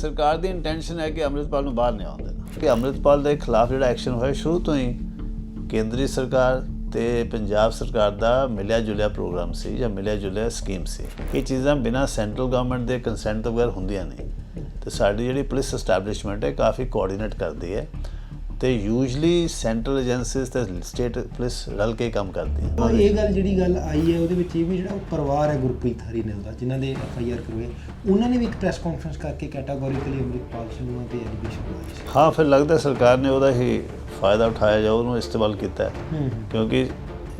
ਸਰਕਾਰ ਦੀ ਇੰਟੈਂਸ਼ਨ ਹੈ ਕਿ ਅੰਮ੍ਰਿਤਪਾਲ ਨੂੰ ਬਾਹਰ ਨਹੀਂ ਆਉਣ ਦੇਣਾ। ਕਿ ਅੰਮ੍ਰਿਤਪਾਲ ਦੇ ਖਿਲਾਫ ਜਿਹੜਾ ਐਕਸ਼ਨ ਹੋਇਆ ਸ਼ੁਰੂ ਤੋਂ ਹੀ ਕੇਂਦਰੀ ਸਰਕਾਰ ਤੇ ਪੰਜਾਬ ਸਰਕਾਰ ਦਾ ਮਿਲਿਆ ਜੁਲਿਆ ਪ੍ਰੋਗਰਾਮ ਸੀ ਜਾਂ ਮਿਲਿਆ ਜੁਲਿਆ ਸਕੀਮ ਸੀ। ਇਹ ਚੀਜ਼ਾਂ ਬਿਨਾਂ ਸੈਂਟਰਲ ਗਵਰਨਮੈਂਟ ਦੇ ਕੰਸੈਂਟ ਤੋਂ ਬਗੈਰ ਹੁੰਦੀਆਂ ਨਹੀਂ। ਤੇ ਸਾਡੀ ਜਿਹੜੀ ਪੁਲਿਸ ਐਸਟੈਬਲਿਸ਼ਮੈਂਟ ਹੈ, ਕਾਫੀ ਕੋਆਰਡੀਨੇਟ ਕਰਦੀ ਹੈ। ਤੇ ਯੂਜੂਲੀ ਸੈਂਟਰਲ ਏਜੰਸੀਜ਼ ਤੇ ਸਟੇਟ ਪੁਲਿਸ ਰਲ ਕੇ ਕੰਮ ਕਰਦੀ ਹੈ ਇਹ ਗੱਲ ਜਿਹੜੀ ਗੱਲ ਆਈ ਹੈ ਉਹਦੇ ਵਿੱਚ ਇਹ ਵੀ ਜਿਹੜਾ ਪਰਿਵਾਰ ਹੈ ਗੁਰਪ੍ਰੀਤ ਹਰੀਨਲ ਦਾ ਜਿਨ੍ਹਾਂ ਦੇ ਐਫ ਆਈ ਆਰ ਕਰਵਾਏ। ਉਹਨਾਂ ਨੇ ਵੀ ਇੱਕ ਪ੍ਰੈਸ ਕਾਨਫਰੰਸ ਕਰਕੇ ਕੈਟਾਗੋਰੀਕਲੀ ਅੰਮ੍ਰਿਤਪਾਲ ਸਿੰਘ ਉਹਨਾਂ ਤੇ ਐਲੀਗੇਸ਼ਨ ਹਾਂ ਫਿਰ ਲੱਗਦਾ ਸਰਕਾਰ ਨੇ ਉਹਦਾ ਹੀ ਫਾਇਦਾ ਉਠਾਇਆ ਜਾਂ ਉਹਨੂੰ ਇਸਤੇਮਾਲ ਕੀਤਾ ਕਿਉਂਕਿ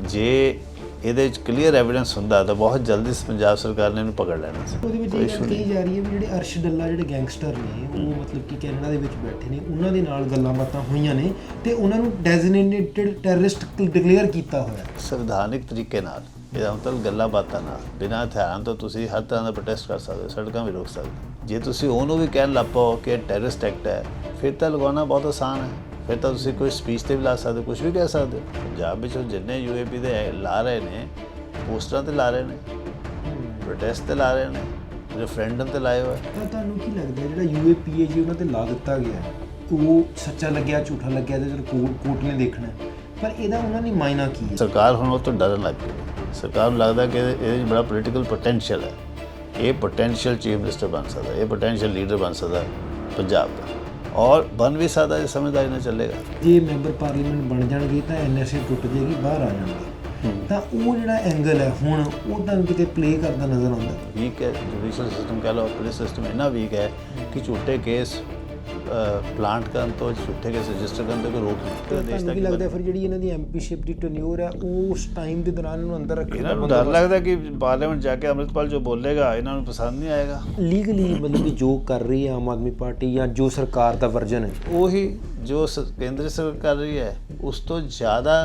ਜੇ ਇਹਦੇ ਵਿੱਚ ਕਲੀਅਰ ਐਵੀਡੈਂਸ ਹੁੰਦਾ ਤਾਂ ਬਹੁਤ ਜਲਦੀ ਪੰਜਾਬ ਸਰਕਾਰ ਨੇ ਇਹਨੂੰ ਪਕੜ ਲੈਣਾ ਸੀ ਉਹਦੇ ਵਿੱਚ ਇਹ। ਕਹੀ ਜਾ ਰਹੀ ਹੈ ਵੀ ਜਿਹੜੇ ਅਰਸ਼ ਡੱਲਾ ਜਿਹੜੇ ਗੈਂਗਸਟਰ ਨੇ ਉਹ ਮਤਲਬ ਕਿ ਕੈਨੇਡਾ ਦੇ ਵਿੱਚ ਬੈਠੇ ਨੇ ਉਹਨਾਂ ਦੇ ਨਾਲ ਗੱਲਾਂ ਬਾਤਾਂ ਹੋਈਆਂ ਨੇ ਤੇ ਉਹਨਾਂ ਨੂੰ ਡੈਜ਼ਿਗਨੇਟਡ ਟੈਰਰਿਸਟ ਡਿਕਲੇਅਰ ਕੀਤਾ ਹੋਇਆ ਸੰਵਿਧਾਨਿਕ ਤਰੀਕੇ ਨਾਲ ਇਹਦਾ ਮਤਲਬ ਗੱਲਾਂ ਬਾਤਾਂ ਨਾਲ ਬਿਨਾਂ ਹਥਿਆਰਾਂ ਤੋਂ ਤੁਸੀਂ ਹਰ ਤਰ੍ਹਾਂ ਦਾ ਪ੍ਰੋਟੈਸਟ ਕਰ ਸਕਦੇ ਹੋ ਸੜਕਾਂ ਵੀ ਰੋਕ ਸਕਦੇ। ਜੇ ਤੁਸੀਂ ਉਹਨੂੰ ਵੀ ਕਹਿਣ ਲੱਪੋ ਕਿ ਟੈਰਰਿਸਟ ਐਕਟ ਹੈ ਫਿਰ ਤਾਂ ਲਗਾਉਣਾ ਬਹੁਤ ਆਸਾਨ ਹੈ ਫਿਰ ਤਾਂ ਤੁਸੀਂ ਕੋਈ ਸਪੀਚ ਤੇ ਵੀ ਲਾ ਸਕਦੇ ਕੁਝ ਵੀ ਕਹਿ ਸਕਦੇ ਹੋ। ਪੰਜਾਬ ਵਿੱਚ ਉਹ ਜਿੰਨੇ ਯੂਏਪੀ ਦੇ ਲਾ ਰਹੇ ਨੇ ਪੋਸਟਰਾਂ ਤੇ ਲਾ ਰਹੇ ਨੇ ਪ੍ਰੋਟੈਸਟ ਤੇ ਲਾ ਰਹੇ ਨੇ ਰੈਫਰੈਂਡਮ ਤੇ ਲਾਏ ਹੋਏ। ਤਾਂ ਤੁਹਾਨੂੰ ਕੀ ਲੱਗਦਾ ਜਿਹੜਾ ਯੂਏਪੀਏ ਜੀ ਉਹਨਾਂ ਤੇ ਲਾ ਦਿੱਤਾ ਗਿਆ ਉਹ ਸੱਚਾ ਲੱਗਿਆ ਝੂਠਾ ਲੱਗਿਆ ਤੇ ਜਦੋਂ ਕੋਰਟ ਕੋਰਟ ਨੇ ਦੇਖਣਾ। ਪਰ ਇਹਦਾ ਉਹਨਾਂ ਦੀ ਮਾਇਨਾ ਕੀ ਹੈ? ਸਰਕਾਰ ਹੁਣ ਉਹ ਤੋਂ ਡਰਨ ਲੱਗ ਪਈ। ਸਰਕਾਰ ਨੂੰ ਲੱਗਦਾ ਕਿ ਇਹਦੇ ਬੜਾ ਪੋਲੀਟੀਕਲ ਪੋਟੈਂਸ਼ੀਅਲ ਹੈ। ਇਹ ਪੋਟੈਂਸ਼ੀਅਲ ਚੀਫ ਮਿਨਿਸਟਰ ਬਣ ਸਕਦਾ ਇਹ ਪੋਟੈਂਸ਼ੀਅਲ ਲੀਡਰ ਬਣ ਸਕਦਾ ਪੰਜਾਬ ਦਾ। ਔਰ ਬਣ ਵੀ ਸਕਦਾ ਜੇ ਸਮਝਦਾਰੀ ਨਾਲ ਚੱਲੇਗਾ। ਜੇ ਮੈਂਬਰ ਪਾਰਲੀਮੈਂਟ ਬਣ ਜਾਣਗੇ ਤਾਂ ਐਨਐਸਏ ਟੁੱਟ ਜਾਏਗੀ ਬਾਹਰ ਆ ਜਾਣਗੇ। ਤਾਂ ਉਹ ਜਿਹੜਾ ਐਂਗਲ ਹੈ ਹੁਣ ਉਹ ਤੁਹਾਨੂੰ ਕਿਤੇ ਪਲੇ ਕਰਦਾ ਨਜ਼ਰ ਆਉਂਦਾ। ਵੀਕ ਹੈ ਜੁਡੀਸ਼ੀਅਲ ਸਿਸਟਮ ਕਹ ਲਓ ਪੁਲਿਸ ਸਿਸਟਮ ਇੰਨਾ ਵੀਕ ਹੈ ਕਿ ਝੂਠੇ ਕੇਸ ਪਲਾਂਟ ਕਰਨ ਤੋਂ ਝੂਠੇ ਕੇਸ ਰਜਿਸਟਰ ਕਰਨ ਤੋਂ ਕੋਈ ਰੋਕ ਨਹੀਂ। ਦੇਸ਼ ਤੁਹਾਨੂੰ ਕੀ ਲੱਗਦਾ ਫਿਰ ਜਿਹੜੀ ਇਹਨਾਂ ਦੀ ਐਮਪੀਸ਼ਿਪ ਦੀ ਟੈਨਿਓਰ ਹੈ ਉਹ ਉਸ ਟਾਈਮ ਦੇ ਦੌਰਾਨ ਇਹਨੂੰ ਅੰਦਰ ਰੱਖਣ ਇਹਨਾਂ ਨੂੰ ਡਰ ਲੱਗਦਾ ਕਿ ਪਾਰਲੀਮੈਂਟ ਜਾ ਕੇ ਅੰਮ੍ਰਿਤਪਾਲ ਜੋ ਬੋਲੇਗਾ ਇਹਨਾਂ ਨੂੰ ਪਸੰਦ ਨਹੀਂ ਆਏਗਾ। ਲੀਗਲੀ ਮਤਲਬ ਕਿ ਜੋ ਕਰ ਰਹੀ ਹੈ ਆਮ ਆਦਮੀ ਪਾਰਟੀ ਜਾਂ ਜੋ ਸਰਕਾਰ ਦਾ ਵਰਜਨ ਹੈ। ਉਹੀ ਜੋ ਕੇਂਦਰ ਸਰਕਾਰ ਕਰ ਰਹੀ ਹੈ ਉਸ ਤੋਂ ਜ਼ਿਆਦਾ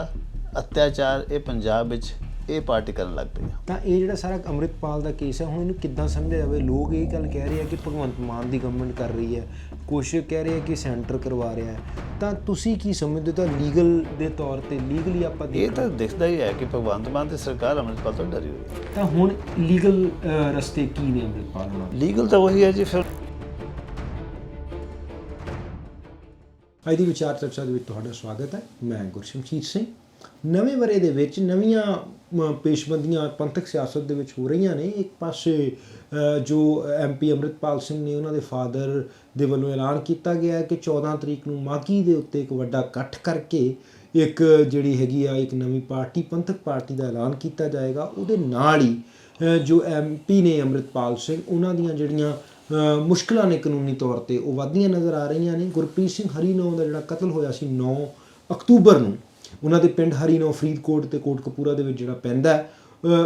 ਅਤਿਆਚਾਰ ਇਹ ਪੰਜਾਬ ਵਿੱਚ ਇਹ ਪਾਰਟੀ ਕਰਨ ਲੱਗ ਪਈ ਤਾਂ ਇਹ ਜਿਹੜਾ ਸਾਰਾ ਅੰਮ੍ਰਿਤਪਾਲ ਦਾ ਕੇਸ ਹੈ ਹੁਣ ਇਹਨੂੰ ਕਿੱਦਾਂ ਸਮਝਿਆ ਜਾਵੇ? ਲੋਕ ਇਹ ਗੱਲ ਕਹਿ ਰਹੇ ਆ ਕਿ ਭਗਵੰਤ ਮਾਨ ਦੀ ਗਵਰਨਮੈਂਟ ਕਰ ਰਹੀ ਹੈ। ਕੁਛ ਕਹਿ ਰਹੇ ਕਿ ਸੈਂਟਰ ਕਰਵਾ ਰਿਹਾ ਹੈ ਤਾਂ ਤੁਸੀਂ ਕੀ ਸਮਝਦੇ ਹੋ? ਤਾਂ ਲੀਗਲ ਦੇ ਤੌਰ ਤੇ ਲੀਗਲੀ ਆਪਾਂ ਇਹ ਤਾਂ ਦਿਖਦਾ ਹੀ ਹੈ ਕਿ ਭਗਵੰਤ ਮਾਨ ਦੀ ਸਰਕਾਰ ਅੰਮ੍ਰਿਤਪਾਲ ਤੋਂ ਡਰੀ ਹੋਈ ਹੈ। ਤਾਂ ਹੁਣ ਲੀਗਲ ਰਸਤੇ ਕੀ ਨੇ ਅੰਮ੍ਰਿਤਪਾਲ ਦੇ? ਲੀਗਲ ਤਾਂ ਉਹੀ ਹੈ ਜੀ ਫਿਰ। ਅੱਜ ਦੀ ਵਿਚਾਰ ਚਰਚਾ ਦੇ ਵਿੱਚ ਤੁਹਾਡਾ ਸਵਾਗਤ ਹੈ। ਮੈਂ ਗੁਰਸ਼ਮਸ਼ੀਰ ਸਿੰਘ ਨਵੇਂ ਵਰੇ ਦੇ ਵਿੱਚ ਨਵੀਆਂ ਪੇਸ਼ਬੰਦੀਆਂ ਪੰਥਕ ਸਿਆਸਤ ਦੇ ਵਿੱਚ ਹੋ ਰਹੀਆਂ ਨੇ। ਇੱਕ ਪਾਸੇ ਅ, ਜੋ ਐਮਪੀ ਅੰਮ੍ਰਿਤਪਾਲ ਸਿੰਘ ਨੇ ਉਹਨਾਂ ਦੇ ਫਾਦਰ ਦੇ ਵੱਲੋਂ ਐਲਾਨ ਕੀਤਾ ਗਿਆ ਹੈ ਕਿ 14 ਤਰੀਕ ਨੂੰ ਮਾਗੀ ਦੇ ਉੱਤੇ ਇੱਕ ਵੱਡਾ ਇਕੱਠ ਕਰਕੇ ਇੱਕ ਜਿਹੜੀ ਹੈਗੀ ਆ ਇੱਕ ਨਵੀਂ ਪਾਰਟੀ ਪੰਥਕ ਪਾਰਟੀ ਦਾ ਐਲਾਨ ਕੀਤਾ ਜਾਏਗਾ। ਉਹਦੇ ਨਾਲ ਹੀ ਅ, ਜੋ ਐਮਪੀ ਨੇ ਅੰਮ੍ਰਿਤਪਾਲ ਸਿੰਘ ਉਹਨਾਂ ਦੀਆਂ ਜਿਹੜੀਆਂ ਅ, ਮੁਸ਼ਕਲਾਂ ਨੇ ਕਾਨੂੰਨੀ ਤੌਰ ਤੇ ਉਹ ਵੱਧਦੀਆਂ ਨਜ਼ਰ ਆ ਰਹੀਆਂ ਨੇ। ਗੁਰਪ੍ਰੀਤ ਸਿੰਘ ਹਰੀਨੌ ਦਾ ਜਿਹੜਾ ਕਤਲ ਹੋਇਆ ਸੀ 9 ਅਕਤੂਬਰ ਨੂੰ ਉਹਨਾਂ ਦੇ ਪਿੰਡ ਹਰੀਨੋ ਫਰੀਦਕੋਟ ਤੇ ਕੋਟਕਪੂਰਾ ਦੇ ਵਿੱਚ ਜਿਹੜਾ ਪੈਂਦਾ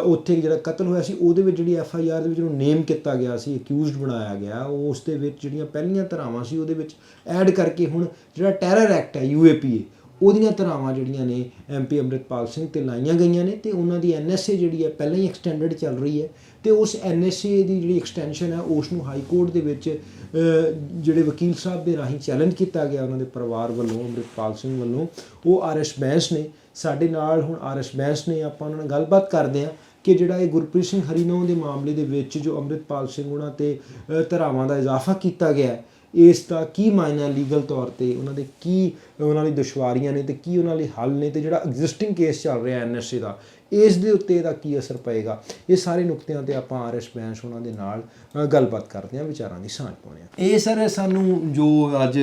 ਉੱਥੇ ਜਿਹੜਾ ਕਤਲ ਹੋਇਆ ਸੀ, ਉਹਦੇ ਵਿੱਚ ਜਿਹੜੀ ਐਫ ਆਈ ਆਰ ਦੇ ਵਿੱਚ ਉਹਨੂੰ ਨੇਮ ਕੀਤਾ ਗਿਆ ਸੀ, ਅਕਿਊਜ਼ਡ ਬਣਾਇਆ ਗਿਆ। ਉਸ ਦੇ ਵਿੱਚ ਜਿਹੜੀਆਂ ਪਹਿਲੀਆਂ ਧਰਾਵਾਂ ਸੀ, ਉਹਦੇ ਵਿੱਚ ਐਡ ਕਰਕੇ ਹੁਣ ਜਿਹੜਾ ਟੈਰਰ ਐਕਟ ਹੈ, ਯੂ ਏ ਪੀ ਏ ਉਹਦੀਆਂ ਧਰਾਵਾਂ ਜਿਹੜੀਆਂ ਨੇ ਐਮਪੀ ਅੰਮ੍ਰਿਤਪਾਲ ਸਿੰਘ ਤੇ ਲਾਈਆਂ ਗਈਆਂ ਨੇ ਤੇ ਉਹਨਾਂ ਦੀ ਐਨਐਸਏ ਜਿਹੜੀ ਹੈ ਪਹਿਲਾਂ ਹੀ ਐਕਸਟੈਂਡਡ ਚੱਲ ਰਹੀ ਹੈ ਤੇ ਉਸ ਐਨਐਸਏ ਦੀ ਜਿਹੜੀ ਐਕਸਟੈਂਸ਼ਨ ਹੈ ਉਸ ਨੂੰ ਹਾਈ ਕੋਰਟ ਦੇ ਵਿੱਚ ਜਿਹੜੇ ਵਕੀਲ ਸਾਹਿਬ ਦੇ ਰਾਹੀਂ ਚੈਲੰਜ ਕੀਤਾ ਗਿਆ ਉਹਨਾਂ ਦੇ ਪਰਿਵਾਰ ਵੱਲੋਂ ਅੰਮ੍ਰਿਤਪਾਲ ਸਿੰਘ ਵੱਲੋਂ ਉਹ ਆਰਐਸ ਬੈਂਸ ਨੇ। ਸਾਡੇ ਨਾਲ ਹੁਣ ਆਰਐਸ ਬੈਂਸ ਨੇ ਆਪਾਂ ਉਹਨਾਂ ਨਾਲ ਗੱਲਬਾਤ ਕਰਦੇ ਹਾਂ ਕਿ ਜਿਹੜਾ ਇਹ ਗੁਰਪ੍ਰੀਤ ਸਿੰਘ ਹਰੀਨੌ ਦੇ ਮਾਮਲੇ ਦੇ ਵਿੱਚ ਜੋ ਅੰਮ੍ਰਿਤਪਾਲ ਸਿੰਘ ਉਹਨਾਂ ਤੇ ਅ, ਧਾਰਾਵਾਂ ਦਾ ਇਜ਼ਾਫਾ ਕੀਤਾ ਗਿਆ ਹੈ ਇਸ ਦਾ ਕੀ ਮਾਇਨਾ ਲੀਗਲ ਤੌਰ ਤੇ? ਉਹਨਾਂ ਦੇ ਕੀ ਉਹਨਾਂ ਲਈ ਦੁਸ਼ਵਾਰੀਆਂ ਨੇ ਤੇ ਕੀ ਉਹਨਾਂ ਲਈ ਹੱਲ ਨੇ ਤੇ ਜਿਹੜਾ ਐਗਜ਼ਿਸਟਿੰਗ ਕੇਸ ਚੱਲ ਰਿਹਾ ਐਨਐਸਏ ਦਾ ਇਸ ਦੇ ਉੱਤੇ ਇਹਦਾ ਕੀ ਅਸਰ ਪਏਗਾ? ਇਹ ਸਾਰੇ ਨੁਕਤਿਆਂ ਤੇ ਆਪਾਂ ਆਰਐਸ ਬੈਂਸ ਉਹਨਾਂ ਦੇ ਨਾਲ ਗੱਲਬਾਤ ਕਰਦੇ ਹਾਂ ਵਿਚਾਰਾਂ ਦੀ ਸਾਂਝ ਪਾਉਂਦੇ ਹਾਂ। ਇਹ ਸਰ ਸਾਨੂੰ ਜੋ ਅੱਜ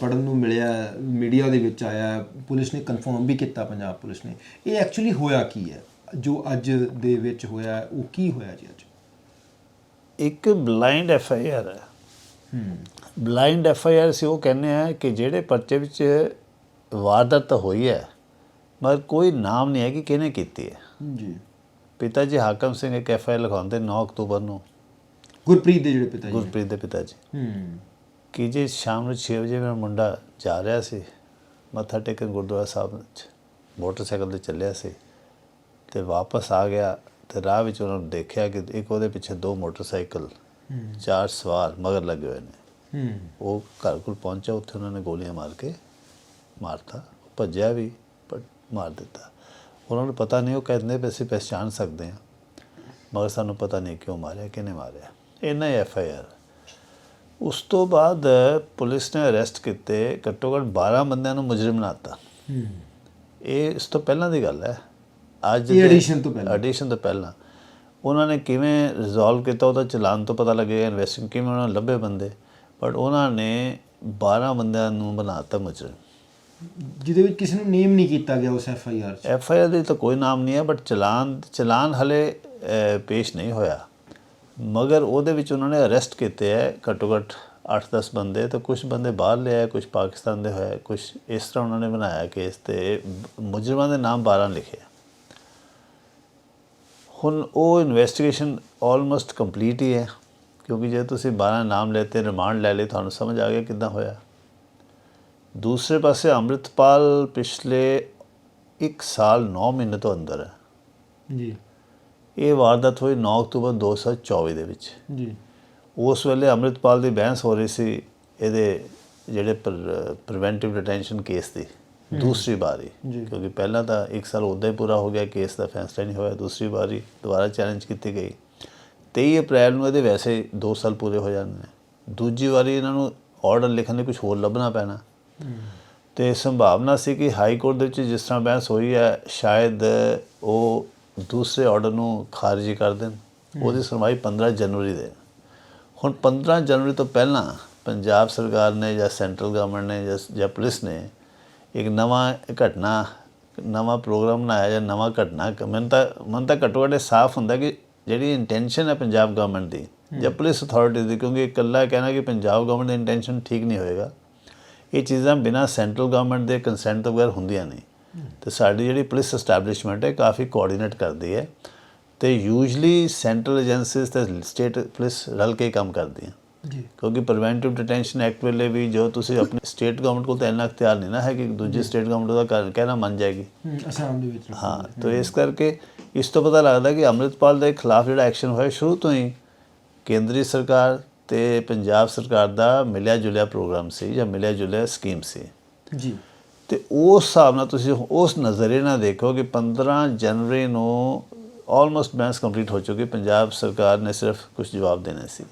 ਪੜਨ ਨੂੰ ਮਿਲਿਆ ਮੀਡੀਆ ਦੇ ਵਿੱਚ ਆਇਆ ਪੁਲਿਸ ਨੇ ਕਨਫਰਮ ਵੀ ਕੀਤਾ ਪੰਜਾਬ ਪੁਲਿਸ ਨੇ ਇਹ ਐਕਚੁਅਲੀ ਹੋਇਆ ਕੀ ਹੈ? ਜੋ ਅੱਜ ਦੇ ਵਿੱਚ ਹੋਇਆ ਉਹ ਕੀ ਹੋਇਆ ਜੀ ਅੱਜ? ਇੱਕ ਬਲਾਈਂਡ ਐਫ ਆਈ ਆਰ ਹੈ ਹੂੰ। ਬਲਾਈਂਡ ਐਫ ਆਈ ਆਰ ਸੀ ਉਹ ਕਹਿੰਦੇ ਆ ਕਿ ਜਿਹੜੇ ਪਰਚੇ ਵਿੱਚ ਵਾਰਦਾਤ ਹੋਈ ਹੈ ਮਗਰ ਕੋਈ ਨਾਮ ਨਹੀਂ ਹੈ ਕਿ ਕਿਹਨੇ ਕੀਤੀ ਹੈ। ਜੀ। ਪਿਤਾ ਜੀ ਹਾਕਮ ਸਿੰਘ ਇੱਕ ਐਫ ਆਈ ਆਰ ਲਿਖਾਉਂਦੇ 9 ਅਕਤੂਬਰ ਨੂੰ। ਗੁਰਪ੍ਰੀਤ ਦੇ ਜਿਹੜੇ ਪਿਤਾ ਜੀ ਗੁਰਪ੍ਰੀਤ ਦੇ ਪਿਤਾ ਜੀ ਹੂੰ। ਕਿ ਜੀ ਸ਼ਾਮ ਨੂੰ 6 ਵਜੇ ਮੇਰਾ ਮੁੰਡਾ ਜਾ ਰਿਹਾ ਸੀ ਮੱਥਾ ਟੇਕਣ ਗੁਰਦੁਆਰਾ ਸਾਹਿਬ ਵਿੱਚ ਮੋਟਰਸਾਈਕਲ ਤੇ ਚੱਲਿਆ ਸੀ ਤੇ ਵਾਪਸ ਆ ਗਿਆ ਤੇ ਰਾਹ ਵਿੱਚ ਉਹਨਾਂ ਨੂੰ ਦੇਖਿਆ ਕਿ ਇੱਕ ਉਹਦੇ ਪਿੱਛੇ ਦੋ ਮੋਟਰਸਾਈਕਲ ਚਾਰ ਸਵਾਰ ਮਗਰ ਲੱਗੇ ਹੋਏ ਨੇ। ਹੂੰ। ਉਹ ਘਰ ਕੋਲ ਪਹੁੰਚਿਆ ਉੱਥੇ ਉਹਨਾਂ ਨੇ ਗੋਲੀਆਂ ਮਾਰ ਕੇ ਮਾਰਤਾ। ਭੱਜਿਆ ਵੀ ਪਰ ਮਾਰ ਦਿੱਤਾ। ਉਹਨਾਂ ਨੂੰ ਪਤਾ ਨਹੀਂ ਉਹ ਕਹਿੰਦੇ ਵੀ ਅਸੀਂ ਪਛਾਣ ਸਕਦੇ ਹਾਂ। ਮਗਰ ਸਾਨੂੰ ਪਤਾ ਨਹੀਂ ਕਿਉਂ ਮਾਰਿਆ ਕਿਹਨੇ ਮਾਰਿਆ। ਹੀ ਐਫ ਆਈ ਆਰ। ਉਸ ਤੋਂ ਬਾਅਦ ਪੁਲਿਸ ਨੇ ਅਰੈਸਟ ਕੀਤੇ ਘੱਟੋ ਘੱਟ 12 ਬੰਦਿਆਂ ਨੂੰ ਮੁਜਰਮ ਬਣਾਤਾ। ਹੂੰ। ਇਹ ਇਸ ਤੋਂ ਪਹਿਲਾਂ ਦੀ ਗੱਲ ਹੈ। ਅੱਜ ਇਹ addition ਤੋਂ ਪਹਿਲਾਂ। ਐਡੀਸ਼ਨ ਤੋਂ ਪਹਿਲਾਂ। ਉਹਨਾਂ ਨੇ ਕਿਵੇਂ ਰਿਜ਼ੋਲਵ ਕੀਤਾ ਉਹਦਾ ਚਲਾਨ ਤੋਂ ਪਤਾ ਲੱਗੇਗਾ ਇਨਵੈਸਟਿੰਗ ਕਿਵੇਂ ਉਹਨਾਂ ਨੂੰ ਲੱਭੇ ਬੰਦੇ ਬਟ ਉਹਨਾਂ ਨੇ 12 ਬੰਦਿਆਂ ਨੂੰ ਬਣਾਤਾ ਮੁਜਰਮ। ਜਿਹਦੇ ਵਿੱਚ ਕਿਸੇ ਨੂੰ ਨੇਮ ਨਹੀਂ ਕੀਤਾ ਗਿਆ ਉਸ ਐਫ ਆਈ ਆਰ 'ਚ। ਐਫ ਆਈ ਆਰ ਦੀ ਤਾਂ ਕੋਈ ਨਾਮ ਨਹੀਂ ਹੈ ਬਟ ਚਲਾਨ ਚਲਾਨ ਹਲੇ ਪੇਸ਼ ਨਹੀਂ ਹੋਇਆ। ਮਗਰ ਉਹਦੇ ਵਿੱਚ ਉਹਨਾਂ ਨੇ ਅਰੈਸਟ ਕੀਤੇ ਹੈ ਘੱਟੋ ਘੱਟ 8-10 ਬੰਦੇ ਤੇ ਕੁਝ ਬੰਦੇ ਬਾਹਰ ਲਿਆਏ ਕੁਝ ਪਾਕਿਸਤਾਨ ਦੇ ਹੋਏ ਕੁਝ ਇਸ ਤਰ੍ਹਾਂ ਉਹਨਾਂ ਨੇ ਬਣਾਇਆ ਕੇਸ ਤੇ ਮੁਜਰਮਾਂ ਦੇ ਨਾਮ 12 ਲਿਖੇ ਹੁਣ ਉਹ ਇਨਵੈਸਟੀਗੇਸ਼ਨ ਆਲਮੋਸਟ ਕੰਪਲੀਟ ਹੀ ਹੈ ਕਿਉਂਕਿ ਜੇ ਤੁਸੀਂ 12 ਨਾਮ ਲੈਤੇ ਰਿਮਾਂਡ ਲੈ ਲਏ ਤੁਹਾਨੂੰ ਸਮਝ ਆ ਗਿਆ ਕਿੱਦਾਂ ਹੋਇਆ। ਦੂਸਰੇ ਪਾਸੇ ਅੰਮ੍ਰਿਤਪਾਲ ਪਿਛਲੇ 1 ਸਾਲ 9 ਮਹੀਨੇ ਤੋਂ ਅੰਦਰ ਹੈ। ਜੀ। ਇਹ ਵਾਰਦਾਤ ਹੋਈ 9 ਅਕਤੂਬਰ 2024 ਦੇ ਵਿੱਚ। ਜੀ। ਉਸ ਵੇਲੇ ਅੰਮ੍ਰਿਤਪਾਲ ਦੀ ਬਹਿਸ ਹੋ ਰਹੀ ਸੀ ਇਹਦੇ ਜਿਹੜੇ ਪ੍ਰੀਵੈਂਟਿਵ ਡਿਟੈਂਸ਼ਨ ਕੇਸ ਦੀ। ਦੂਸਰੀ ਵਾਰੀ। ਕਿਉਂਕਿ ਪਹਿਲਾਂ ਤਾਂ 1 ਸਾਲ ਉਦਾਂ ਹੀ ਪੂਰਾ ਹੋ ਗਿਆ ਕੇਸ ਦਾ ਫੈਸਲਾ ਨਹੀਂ ਹੋਇਆ ਦੂਸਰੀ ਵਾਰੀ ਦੁਬਾਰਾ ਚੈਲੰਜ ਕੀਤੀ ਗਈ। 23 ਅਪ੍ਰੈਲ ਨੂੰ ਇਹਦੇ ਵੈਸੇ 2 ਸਾਲ ਪੂਰੇ ਹੋ ਜਾਣੇ ਨੇ। ਦੂਜੀ ਵਾਰੀ ਇਹਨਾਂ ਨੂੰ ਆਰਡਰ ਲਿਖਣ ਲਈ ਕੁਝ ਹੋਰ ਲੱਭਣਾ ਪੈਣਾ। ਤੇ ਸੰਭਾਵਨਾ ਸੀ ਕਿ ਹਾਈ ਕੋਰਟ ਦੇ ਵਿੱਚ ਜਿਸ ਤਰ੍ਹਾਂ ਬਹਿਸ ਹੋਈ ਹੈ ਸ਼ਾਇਦ ਉਹ ਦੂਸਰੇ ਆਰਡਰ ਨੂੰ ਖਾਰਜ ਕਰ ਦੇਣ। ਉਹਦੀ ਸੁਣਵਾਈ 15 ਜਨਵਰੀ ਦੇ। ਹੁਣ 15 ਜਨਵਰੀ ਤੋਂ ਪਹਿਲਾਂ ਪੰਜਾਬ ਸਰਕਾਰ ਨੇ ਜਾਂ ਸੈਂਟਰਲ ਗਵਰਨਮੈਂਟ ਨੇ ਜਾਂ ਜਾਂ ਪੁਲਿਸ ਨੇ ਇੱਕ ਨਵਾਂ ਘਟਨਾ ਨਵਾਂ ਪ੍ਰੋਗਰਾਮ ਬਣਾਇਆ ਜਾਂ ਨਵਾਂ ਘਟਨਾ ਮਨ ਤਾਂ ਮਨ ਤਾਂ ਘੱਟੋ ਘੱਟ ਸਾਫ਼ ਹੁੰਦਾ ਕਿ ਜਿਹੜੀ ਇੰਟੈਂਸ਼ਨ ਹੈ ਪੰਜਾਬ ਗਵਰਨਮੈਂਟ ਦੀ ਜਾਂ ਪੁਲਿਸ ਅਥਾਰਟੀ ਦੀ ਕਿਉਂਕਿ ਇਕੱਲਾ ਕਹਿਣਾ ਕਿ ਪੰਜਾਬ ਗਵਰਨਮੈਂਟ ਦੀ ਇੰਟੈਂਸ਼ਨ ਠੀਕ ਨਹੀਂ ਹੋਏਗਾ। ਇਹ ਚੀਜ਼ਾਂ ਬਿਨਾਂ ਸੈਂਟਰਲ ਗਵਰਨਮੈਂਟ ਦੇ ਕੰਸੈਂਟ ਤੋਂ ਬਗੈਰ ਹੁੰਦੀਆਂ ਨਹੀਂ। ਤੇ ਸਾਡੀ ਜਿਹੜੀ ਪੁਲਿਸ ਐਸਟੈਬਲਿਸ਼ਮੈਂਟ ਹੈ ਕਾਫੀ ਕੋਆਰਡੀਨੇਟ ਕਰਦੀ ਹੈ। ਤੇ ਯੂਜੂਲੀ ਸੈਂਟਰਲ ਏਜੰਸੀਜ਼ ਤੇ ਸਟੇਟ ਪੁਲਿਸ ਰਲ ਕੇ ਕੰਮ ਕਰਦੀਆਂ। ਜੀ। ਕਿਉਂਕਿ ਪ੍ਰੀਵੈਂਟਿਵ ਡਿਟੈਂਸ਼ਨ ਐਕਟ ਵੇਲੇ ਵੀ ਜੋ ਤੁਸੀਂ ਆਪਣੀ ਸਟੇਟ ਗਵਰਨਮੈਂਟ ਕੋਲ ਤਾਂ ਇੰਨਾ ਅਖਤਿਆਰ ਨਹੀਂ ਨਾ ਹੈ ਕਿ ਦੂਜੀ ਸਟੇਟ ਗਵਰਨਮੈਂਟ ਦਾ ਕਹਿਣਾ ਮੰਨ ਜਾਏਗੀ। ਹੂੰ, ਅਸਾਮ ਦੇ ਵਿੱਚ। ਹਾਂ ਤਾਂ ਇਸ ਕਰਕੇ ਇਸ ਤੋਂ ਪਤਾ ਲੱਗਦਾ ਕਿ ਅੰਮ੍ਰਿਤਪਾਲ ਦੇ ਖਿਲਾਫ ਜਿਹੜਾ ਐਕਸ਼ਨ ਹੋਇਆ ਸ਼ੁਰੂ ਤੋਂ ਹੀ ਕੇਂਦਰੀ ਸਰਕਾਰ ਤੇ ਪੰਜਾਬ ਸਰਕਾਰ ਦਾ ਮਿਲਿਆ ਜੁਲਿਆ ਪ੍ਰੋਗਰਾਮ ਸੀ ਜਾਂ ਮਿਲਿਆ ਜੁਲਿਆ ਸਕੀਮ ਸੀ। ਜੀ। ਤੇ ਉਸ ਹਿਸਾਬ ਨਾਲ ਤੁਸੀਂ ਉਸ ਨਜ਼ਰੀਏ ਨਾਲ ਦੇਖੋ ਕਿ 15 ਜਨਵਰੀ ਨੂੰ ਆਲਮੋਸਟ ਬੈਂਸ ਕੰਪਲੀਟ ਹੋ ਚੁੱਕੀ ਪੰਜਾਬ ਸਰਕਾਰ ਨੇ ਸਿਰਫ ਕੁਝ ਜਵਾਬ ਦੇਣੇ ਸੀ।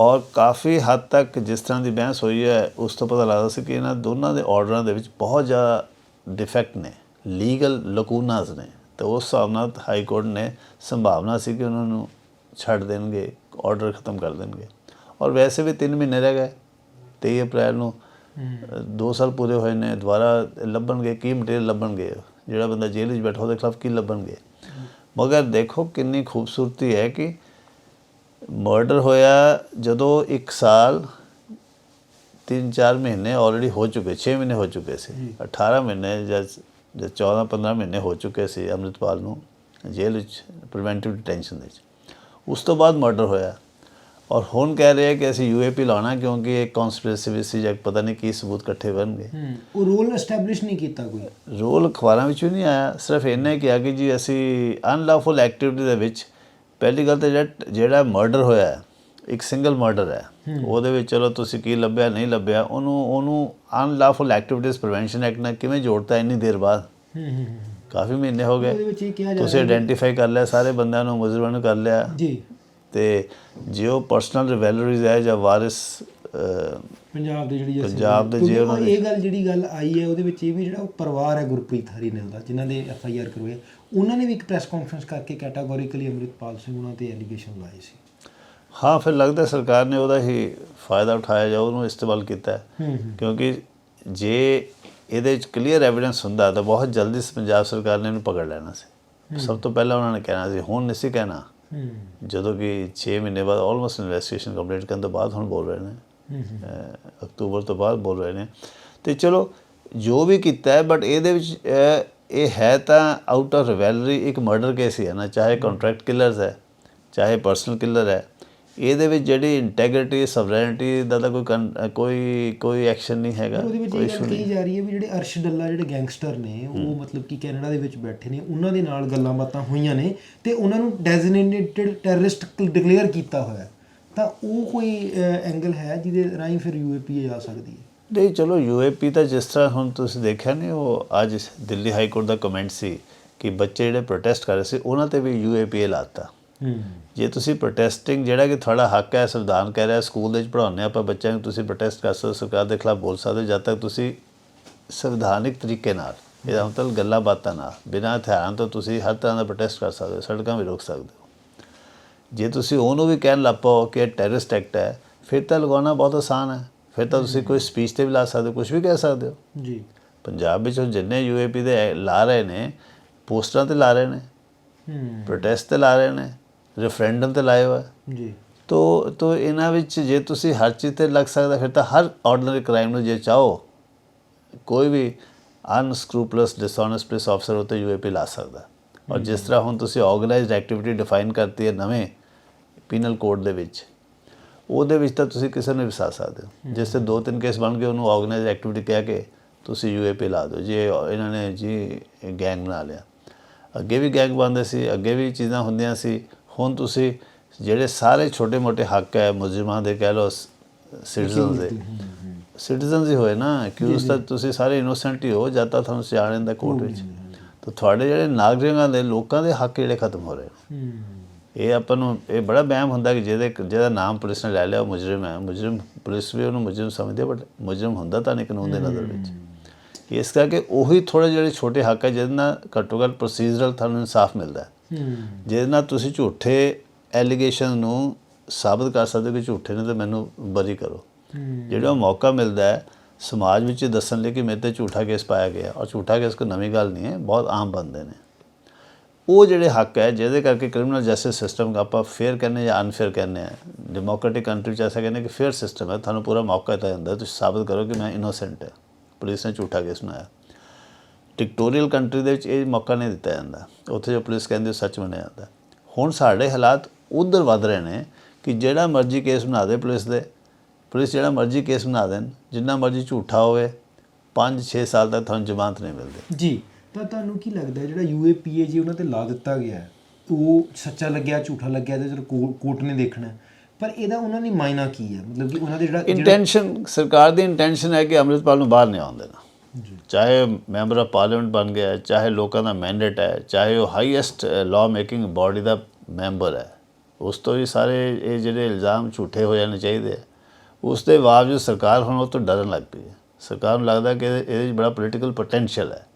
ਔਰ ਕਾਫੀ ਹੱਦ ਤੱਕ ਜਿਸ ਤਰ੍ਹਾਂ ਦੀ ਬਹਿਸ ਹੋਈ ਹੈ ਉਸ ਤੋਂ ਪਤਾ ਲੱਗਦਾ ਸੀ ਕਿ ਇਹਨਾਂ ਦੋਨਾਂ ਦੇ ਆਰਡਰਾਂ ਦੇ ਵਿੱਚ ਬਹੁਤ ਜ਼ਿਆਦਾ ਡਿਫੈਕਟ ਨੇ ਲੀਗਲ ਲਕੂਨਾਸ ਨੇ। ਤੇ ਉਸ ਹਿਸਾਬ ਨਾਲ ਹਾਈ ਕੋਰਟ ਨੇ ਸੰਭਾਵਨਾ ਸੀ ਕਿ ਉਹਨਾਂ ਨੂੰ ਛੱਡ ਦੇਣਗੇ ਆਰਡਰ ਖਤਮ ਕਰ ਦੇਣਗੇ। ਔਰ ਵੈਸੇ ਵੀ 3 ਮਹੀਨੇ ਰਹਿ ਗਏ 23 ਅਪ੍ਰੈਲ ਨੂੰ 2 ਸਾਲ ਪੂਰੇ ਹੋਏ ਨੇ ਦੁਬਾਰਾ ਲੱਭਣਗੇ ਕੀ ਮਟੀਰੀਅਲ ਲੱਭਣਗੇ ਜਿਹੜਾ ਬੰਦਾ ਜੇਲ੍ਹ ਵਿੱਚ ਬੈਠਾ ਉਹਦੇ ਖਿਲਾਫ ਕੀ ਲੱਭਣਗੇ। ਮਗਰ ਦੇਖੋ ਕਿੰਨੀ ਖੂਬਸੂਰਤੀ ਹੈ ਕਿ ਮਰਡਰ ਹੋਇਆ ਜਦੋਂ 1 ਸਾਲ 3-4 ਮਹੀਨੇ ਆਲਰੇਡੀ ਹੋ ਚੁੱਕੇ 6 ਮਹੀਨੇ ਹੋ ਚੁੱਕੇ ਸੀ। 18 ਮਹੀਨੇ ਜਾਂ ਜਾਂ 14-15 ਮਹੀਨੇ ਹੋ ਚੁੱਕੇ ਸੀ ਅੰਮ੍ਰਿਤਪਾਲ ਨੂੰ ਜੇਲ੍ਹ ਵਿੱਚ ਪ੍ਰੀਵੈਂਟਿਵ ਡਿਟੈਂਸ਼ਨ ਦੇ ਵਿੱਚ। ਉਸ ਤੋਂ ਬਾਅਦ ਮਰਡਰ ਹੋਇਆ। ਔਰ ਹੁਣ ਕਹਿ ਰਹੇ ਕਿ ਅਸੀਂ ਯੂਏਪੀ ਲਾਉਣਾ ਕਿਉਂਕਿ ਇਹ ਕਨਸਪੀਰੇਸੀ ਸੀ ਜਾਂ ਪਤਾ ਨਹੀਂ ਕੀ ਸਬੂਤ ਇਕੱਠੇ ਬਣਨਗੇ ਹੂੰ ਉਹ ਰੋਲ ਐਸਟੈਬਲਿਸ਼ ਨਹੀਂ ਕੀਤਾ ਕੋਈ। ਰੋਲ ਅਖਬਾਰਾਂ ਵਿੱਚ ਵੀ ਨਹੀਂ ਆਇਆ ਸਿਰਫ ਹੀ ਕਿਹਾ ਕਿ ਜੀ ਅਸੀਂ ਅਨਲawful ਐਕਟੀਵਿਟੀ ਦੇ ਵਿੱਚ ਪਹਿਲੀ ਗੱਲ ਤਾਂ ਜਿਹੜਾ ਮਰਡਰ ਹੋਇਆ ਇੱਕ ਸਿੰਗਲ ਮਰਡਰ ਹੈ ਉਹਦੇ ਵਿੱਚ ਚਲੋ ਤੁਸੀਂ ਕੀ ਲੱਭਿਆ ਨਹੀਂ ਲੱਭਿਆ ਉਹਨੂੰ ਉਹਨੂੰ ਅਨਲawful ਐਕਟੀਵਿਟੀਜ਼ ਪ੍ਰੀਵੈਂਸ਼ਨ ਐਕਟ ਨਾਲ ਕਿਵੇਂ ਜੋੜਤਾ ਇੰਨੀ ਦੇਰ ਬਾਅਦ? ਹੂੰ ਹੂੰ ਹੂੰ। ਕਾਫੀ ਮਹੀਨੇ ਹੋ ਉਹਦੇ ਗਏ ਤੁਸੀਂ ਆਇਡੈਂਟੀਫਾਈ ਕਰ ਲਿਆ ਸਾਰੇ ਬੰਦਿਆਂ ਨੂੰ ਮੁਜਰਮਾਂ ਨੂੰ ਕਰ ਲਿਆ। ਜੀ। ਤੇ ਜੇ ਉਹ ਪਰਸਨਲ ਰਿਵੈਲਰੀਜ਼ ਹੈ ਜਾਂ ਵਾਰਿਸ ਪੰਜਾਬ ਦੇ ਜਿਹੜੀ ਪੰਜਾਬ ਦੇ ਜੇ ਉਹਨਾਂ ਦੇ- ਇਹ ਗੱਲ ਜਿਹੜੀ ਗੱਲ ਆਈ ਹੈ ਉਹਦੇ ਵਿੱਚ ਇਹ ਵੀ ਜਿਹੜਾ ਉਹ ਪਰਿਵਾਰ ਹੈ ਗੁਰਪ੍ਰੀਤ ਹਰੀਨਲ ਦਾ ਜਿਨ੍ਹਾਂ ਦੇ ਐਫ ਆਈ ਆਰ ਕਰਵਾਏ ਉਹਨਾਂ ਨੇ ਵੀ ਇੱਕ ਪ੍ਰੈਸ ਕਾਨਫਰੰਸ ਕਰਕੇ ਕੈਟਾਗੋਰੀਕਲੀ ਅੰਮ੍ਰਿਤਪਾਲ ਸਿੰਘ ਉਹਨਾਂ ਤੇ ਐਲੀਗੇਸ਼ਨ ਲਾਏ ਸੀ। ਹਾਂ ਫਿਰ ਲੱਗਦਾ ਸਰਕਾਰ ਨੇ ਉਹਦਾ ਹੀ ਫਾਇਦਾ ਉਠਾਇਆ ਜਾਂ ਉਹਨੂੰ ਇਸਤੇਮਾਲ ਕੀਤਾ ਕਿਉਂਕਿ ਜੇ ਇਹਦੇ ਵਿੱਚ ਕਲੀਅਰ ਐਵੀਡੈਂਸ ਹੁੰਦਾ ਤਾਂ ਬਹੁਤ ਜਲਦੀ ਪੰਜਾਬ ਸਰਕਾਰ ਨੇ ਇਹਨੂੰ ਪਕੜ ਲੈਣਾ ਸੀ। ਸਭ ਤੋਂ ਪਹਿਲਾਂ ਉਹਨਾਂ ਨੇ ਕਹਿਣਾ ਸੀ ਹੁਣ ਨਹੀਂ ਸੀ ਕਹਿਣਾ। ਜਦੋਂ ਕਿ 6 ਮਹੀਨੇ ਬਾਅਦ ਆਲਮੋਸਟ ਇਨਵੈਸਟੀਗੇਸ਼ਨ ਕੰਪਲੀਟ ਕਰਨ ਤੋਂ ਬਾਅਦ ਹੁਣ ਬੋਲ ਰਹੇ ਨੇ। ਅਕਤੂਬਰ ਤੋਂ ਬਾਅਦ ਬੋਲ ਰਹੇ ਨੇ। ਤੇ ਚਲੋ ਜੋ ਵੀ ਕੀਤਾ ਹੈ ਬਟ ਇਹਦੇ ਵਿੱਚ ਇਹ ਹੈ ਤਾਂ ਆਊਟ ਆਫ ਰਿਵੈਲਰੀ ਇੱਕ ਮਰਡਰ ਕੇਸ ਹੀ ਹੈ ਨਾ ਚਾਹੇ ਕੰਟਰੈਕਟ ਕਿਲਰਸ ਹੈ ਚਾਹੇ ਪਰਸਨਲ ਕਿਲਰ ਹੈ। ਇਹਦੇ ਵਿੱਚ ਜਿਹੜੀ ਇੰਟੈਗ੍ਰਿਟੀ ਸਵਰੈਨਿਟੀ ਦਾ ਤਾਂ ਕੋਈ ਕੋਈ ਕੋਈ ਐਕਸ਼ਨ ਨਹੀਂ ਹੈਗਾ ਉਹਦੇ ਵਿੱਚ ਕੋਈ ਇਹ ਗੱਲ ਕਹੀ ਜਾ ਰਹੀ ਹੈ ਵੀ ਜਿਹੜੇ ਅਰਸ਼ ਡੱਲਾ ਜਿਹੜੇ ਗੈਂਗਸਟਰ ਨੇ ਉਹ ਮਤਲਬ ਕਿ ਕੈਨੇਡਾ ਦੇ ਵਿੱਚ ਬੈਠੇ ਨੇ ਉਹਨਾਂ ਦੇ ਨਾਲ ਗੱਲਾਂ ਬਾਤਾਂ ਹੋਈਆਂ ਨੇ ਤੇ ਉਹਨਾਂ ਨੂੰ ਡੈਜ਼ਿਗਨੇਟਡ ਟੈਰਰਿਸਟ ਡਿਕਲੇਅਰ ਕੀਤਾ ਹੋਇਆ। ਤਾਂ ਉਹ ਕੋਈ ਐਂਗਲ ਹੈ ਜਿਹਦੇ ਰਾਹੀਂ ਫਿਰ ਯੂਏਪੀਏ ਆ ਸਕਦੀ ਹੈ? ਨਹੀਂ ਚਲੋ ਯੂਏਪੀ ਤਾਂ ਜਿਸ ਤਰ੍ਹਾਂ ਹੁਣ ਤੁਸੀਂ ਦੇਖਿਆ ਨਹੀਂ ਉਹ ਅੱਜ ਦਿੱਲੀ ਹਾਈ ਕੋਰਟ ਦਾ ਕਮੈਂਟ ਸੀ ਕਿ ਬੱਚੇ ਜਿਹੜੇ ਪ੍ਰੋਟੈਸਟ ਕਰ ਰਹੇ ਸੀ ਉਹਨਾਂ ਤੇ ਵੀ ਯੂਏਪੀਏ ਲਾਤਾ। ਜੇ ਤੁਸੀਂ ਪ੍ਰੋਟੈਸਟਿੰਗ ਜਿਹੜਾ ਕਿ ਤੁਹਾਡਾ ਹੱਕ ਹੈ ਸੰਵਿਧਾਨ ਕਹਿ ਰਿਹਾ ਸਕੂਲ ਦੇ ਵਿੱਚ ਪੜਾਉਂਦੇ ਆਪਾਂ ਬੱਚਿਆਂ ਨੂੰ ਤੁਸੀਂ ਪ੍ਰੋਟੈਸਟ ਕਰ ਸਕਦੇ ਹੋ ਸਰਕਾਰ ਦੇ ਖਿਲਾਫ ਬੋਲ ਸਕਦੇ ਹੋ ਜਦ ਤੱਕ ਤੁਸੀਂ ਸੰਵਿਧਾਨਿਕ ਤਰੀਕੇ ਨਾਲ ਇਹਦਾ ਮਤਲਬ ਗੱਲਾਂ ਬਾਤਾਂ ਨਾਲ ਬਿਨਾਂ ਹਥਿਆਰਾਂ ਤੋਂ ਤੁਸੀਂ ਹਰ ਤਰ੍ਹਾਂ ਦਾ ਪ੍ਰੋਟੈਸਟ ਕਰ ਸਕਦੇ ਹੋ ਸੜਕਾਂ ਵੀ ਰੋਕ ਸਕਦੇ ਹੋ। ਜੇ ਤੁਸੀਂ ਉਹਨੂੰ ਵੀ ਕਹਿਣ ਲੱਗ ਪਓ ਕਿ ਇਹ ਟੈਰਰਿਸਟ ਐਕਟ ਹੈ ਫਿਰ ਤਾਂ ਲਗਾਉਣਾ ਬਹੁਤ ਆਸਾਨ ਹੈ। ਫਿਰ ਤਾਂ ਤੁਸੀਂ ਕੋਈ ਸਪੀਚ ਤੇ ਵੀ ਲਾ ਸਕਦੇ ਹੋ ਕੁਝ ਵੀ ਕਹਿ ਸਕਦੇ ਹੋ। ਜੀ। ਪੰਜਾਬ ਵਿੱਚ ਜਿੰਨੇ ਯੂਏਪੀ ਦੇ ਲਾ ਰਹੇ ਨੇ ਪੋਸਟਰਾਂ ਤੇ ਲਾ ਰਹੇ ਨੇ ਹੂੰ। ਪ੍ਰੋਟੈਸਟ ਤੇ ਲਾ ਰਹੇ ਨੇ ਰੈਫਰੈਂਡਮ ਤੇ ਲਾਏ ਹੋਏ। ਜੀ। ਤੋ ਤੋ ਇਹਨਾਂ ਵਿੱਚ ਜੇ ਤੁਸੀਂ ਹਰ ਚੀਜ਼ ਤੇ ਲੱਗ ਸਕਦਾ ਫਿਰ ਤਾਂ ਹਰ ਆਰਡੀਨਰੀ ਕ੍ਰਾਈਮ ਨੂੰ ਜੇ ਚਾਹੋ ਕੋਈ ਵੀ ਅਨਸਕ੍ਰੂਪਲਸ ਡਿਸਹੋਨੈਸਟ ਪੁਲਿਸ ਅਫਸਰ ਉਤੇ ਯੂਏਪੀ ਲਾ ਸਕਦਾ। ਔਰ ਜਿਸ ਤਰ੍ਹਾਂ ਹੁਣ ਤੁਸੀਂ ਆਰਗੇਨਾਈਜ਼ਡ ਐਕਟੀਵਿਟੀ ਡਿਫਾਈਨ ਕਰਤੀ ਹੈ ਨਵੇਂ ਪੀਨਲ ਕੋਡ ਦੇ ਵਿੱਚ ਉਹਦੇ ਵਿੱਚ ਤਾਂ ਤੁਸੀਂ ਕਿਸੇ ਨੂੰ ਵੀ ਫਸਾ ਸਕਦੇ ਹੋ। ਜਿਸ ਤੇ ਦੋ ਤਿੰਨ ਕੇਸ ਬਣ ਗਏ ਉਹਨੂੰ ਆਰਗੇਨਾਈਜ਼ਡ ਐਕਟੀਵਿਟੀ ਕਹਿ ਕੇ ਤੁਸੀਂ ਯੂਏਪੀ ਲਾ ਦਿਓ। ਜੇ ਇਹਨਾਂ ਨੇ ਜੀ ਗੈਂਗ ਬਣਾ ਲਿਆ। ਅੱਗੇ ਵੀ ਗੈਂਗ ਬਣਦੇ ਸੀ ਅੱਗੇ ਵੀ ਚੀਜ਼ਾਂ ਹੁੰਦੀਆਂ ਸੀ। ਹੁਣ ਤੁਸੀਂ ਜਿਹੜੇ ਸਾਰੇ ਛੋਟੇ-ਮੋਟੇ ਹੱਕ ਹੈ ਮੁਜਰਮਾਂ ਦੇ ਕਹਿ ਲਓ ਸਿਟੀਜ਼ਨ ਦੇ। ਸਿਟੀਜ਼ਨਸ ਹੀ ਹੋਏ ਨਾ। ਅਕਿਊਜ਼ ਤਾਂ ਤੁਸੀਂ ਸਾਰੇ ਇਨੋਸੈਂਟ ਹੀ ਹੋ ਜਦ ਤੱਕ ਤੁਹਾਨੂੰ ਸਿਆਣ ਦਾ ਕੋਰਟ ਵਿੱਚ। ਤਾਂ ਤੁਹਾਡੇ ਜਿਹੜੇ ਨਾਗਰਿਕਾਂ ਦੇ ਲੋਕਾਂ ਦੇ ਹੱਕ ਜਿਹੜੇ ਖਤਮ ਹੋ ਰਹੇ ਇਹ ਆਪਾਂ ਨੂੰ ਇਹ ਬੜਾ ਵਹਿਮ ਹੁੰਦਾ ਕਿ ਜਿਹਦੇ ਜਿਹਦਾ ਨਾਮ ਪੁਲਿਸ ਨੇ ਲੈ ਲਿਆ ਉਹ ਮੁਜਰਮ ਹੈ। ਮੁਜਰਮ ਪੁਲਿਸ ਵੀ ਉਹਨੂੰ ਮੁਜਰਮ ਸਮਝਦੀ ਬਟ ਮੁਜਰਮ ਹੁੰਦਾ ਤਾਂ ਨਹੀਂ ਕਾਨੂੰਨ ਦੇ ਨਜ਼ਰ ਵਿੱਚ। ਇਸ ਕਰਕੇ ਉਹੀ ਥੋੜੇ ਜਿਹੜੇ ਛੋਟੇ ਹੱਕ ਹੈ ਜਿਹਦੇ ਨਾਲ ਘੱਟੋ ਘੱਟ ਪ੍ਰੋਸੀਜਰਲ ਤੁਹਾਨੂੰ ਇਨਸਾਫ ਮਿਲਦਾ ਜਿਹਦੇ ਨਾਲ ਤੁਸੀਂ ਝੂਠੇ ਐਲੀਗੇਸ਼ਨ ਨੂੰ ਸਾਬਤ ਕਰ ਸਕਦੇ ਹੋ ਕਿ ਝੂਠੇ ਨੇ ਤਾਂ ਮੈਨੂੰ ਬਰੀ ਕਰੋ। ਜਿਹੜਾ ਮੌਕਾ ਮਿਲਦਾ ਹੈ ਸਮਾਜ ਵਿੱਚ ਦੱਸਣ ਲਈ ਕਿ ਮੇਰੇ ਤੇ ਝੂਠਾ ਕੇਸ ਪਾਇਆ ਗਿਆ ਔਰ ਝੂਠਾ ਕੇਸ ਕੋਈ ਨਵੀਂ ਗੱਲ ਨਹੀਂ ਹੈ ਬਹੁਤ ਆਮ ਬੰਦੇ ਨੇ। ਉਹ ਜਿਹੜੇ ਹੱਕ ਹੈ, ਜਿਹਦੇ ਕਰਕੇ ਕ੍ਰਿਮੀਨਲ ਜਸਟਿਸ ਸਿਸਟਮ ਆਪਾਂ ਫੇਅਰ ਕਹਿੰਦੇ ਜਾਂ ਅਨਫੇਅਰ ਕਹਿੰਦੇ ਆ ਡੈਮੋਕ੍ਰੈਟਿਕ ਕੰਟਰੀ ਚ ਐਸਾ ਕਹਿੰਦੇ ਕਿ ਫੇਅਰ ਸਿਸਟਮ ਹੈ, ਤੁਹਾਨੂੰ ਪੂਰਾ ਮੌਕਾ ਦਿੱਤਾ ਜਾਂਦਾ ਤੁਸੀਂ ਸਾਬਤ ਕਰੋ ਕਿ ਮੈਂ ਇਨੋਸੈਂਟ ਹੈ। ਪੁਲਿਸ ਨੇ ਝੂਠਾ ਕੇਸ ਬਣਾਇਆ। ਟਿਕਟੋਰੀਅਲ ਕੰਟਰੀ ਦੇ ਵਿੱਚ ਇਹ ਮੌਕਾ ਨਹੀਂ ਦਿੱਤਾ ਜਾਂਦਾ। ਉੱਥੇ ਜੋ ਪੁਲਿਸ ਕਹਿੰਦੀ ਉਹ ਸੱਚ ਮੰਨਿਆ ਜਾਂਦਾ। ਹੁਣ ਸਾਡੇ ਹਾਲਾਤ ਉਧਰ ਵੱਧ ਰਹੇ ਨੇ ਕਿ ਜਿਹੜਾ ਮਰਜ਼ੀ ਕੇਸ ਬਣਾ ਦੇ ਪੁਲਿਸ ਦੇ। ਪੁਲਿਸ ਜਿਹੜਾ ਮਰਜ਼ੀ ਕੇਸ ਬਣਾ ਦੇਣ, ਜਿੰਨਾ ਮਰਜ਼ੀ ਝੂਠਾ ਹੋਵੇ 5-6 ਸਾਲ ਤੱਕ ਤੁਹਾਨੂੰ ਜ਼ਮਾਨਤ ਨਹੀਂ ਮਿਲਦੀ। ਜੀ। ਤਾਂ ਤੁਹਾਨੂੰ ਕੀ ਲੱਗਦਾ ਜਿਹੜਾ ਯੂਏਪੀਏ ਜੀ ਉਹਨਾਂ ਤੇ ਲਾ ਦਿੱਤਾ ਗਿਆ ਹੈ, ਉਹ ਸੱਚਾ ਲੱਗਿਆ ਝੂਠਾ ਲੱਗਿਆ ਤੇ ਕੋ- ਕੋਰਟ ਨੇ ਦੇਖਣਾ। ਪਰ ਇਹਦਾ ਉਹਨਾਂ ਦੀ ਮਾਇਨਾ ਕੀ ਹੈ? ਮਤਲਬ ਕਿ ਉਹਨਾਂ ਦੇ ਜਿਹੜਾ ਇੰਟੈਂਸ਼ਨ ਸਰਕਾਰ ਦੀ ਇੰਟੈਂਸ਼ਨ ਹੈ ਕਿ ਅੰਮ੍ਰਿਤਪਾਲ ਨੂੰ ਬਾਹਰ ਨਹੀਂ ਆਉਣ ਦੇਣਾ ਚਾਹੇ ਮੈਂਬਰ ਆਫ ਪਾਰਲੀਮੈਂਟ ਬਣ ਗਿਆ ਹੈ, ਚਾਹੇ ਲੋਕਾਂ ਦਾ ਮੈਂਡੇਟ ਹੈ ਚਾਹੇ ਉਹ ਹਾਈਐਸਟ ਲਾਅ ਮੇਕਿੰਗ ਬਾਡੀ ਦਾ ਮੈਂਬਰ ਹੈ ਉਸ ਤੋਂ ਵੀ ਸਾਰੇ ਇਹ ਜਿਹੜੇ ਇਲਜ਼ਾਮ ਝੂਠੇ ਹੋ ਜਾਣੇ ਚਾਹੀਦੇ ਆ ਉਸ ਦੇ ਬਾਵਜੂਦ ਸਰਕਾਰ ਹੁਣ ਉਹ ਤੋਂ ਡਰਨ ਲੱਗ ਪਈ ਹੈ। ਸਰਕਾਰ ਨੂੰ ਲੱਗਦਾ ਕਿ ਇਹਦੇ ਇਹਦੇ 'ਚ ਬੜਾ ਪੋਲੀਟੀਕਲ ਪੋਟੈਂਸ਼ੀਅਲ ਹੈ।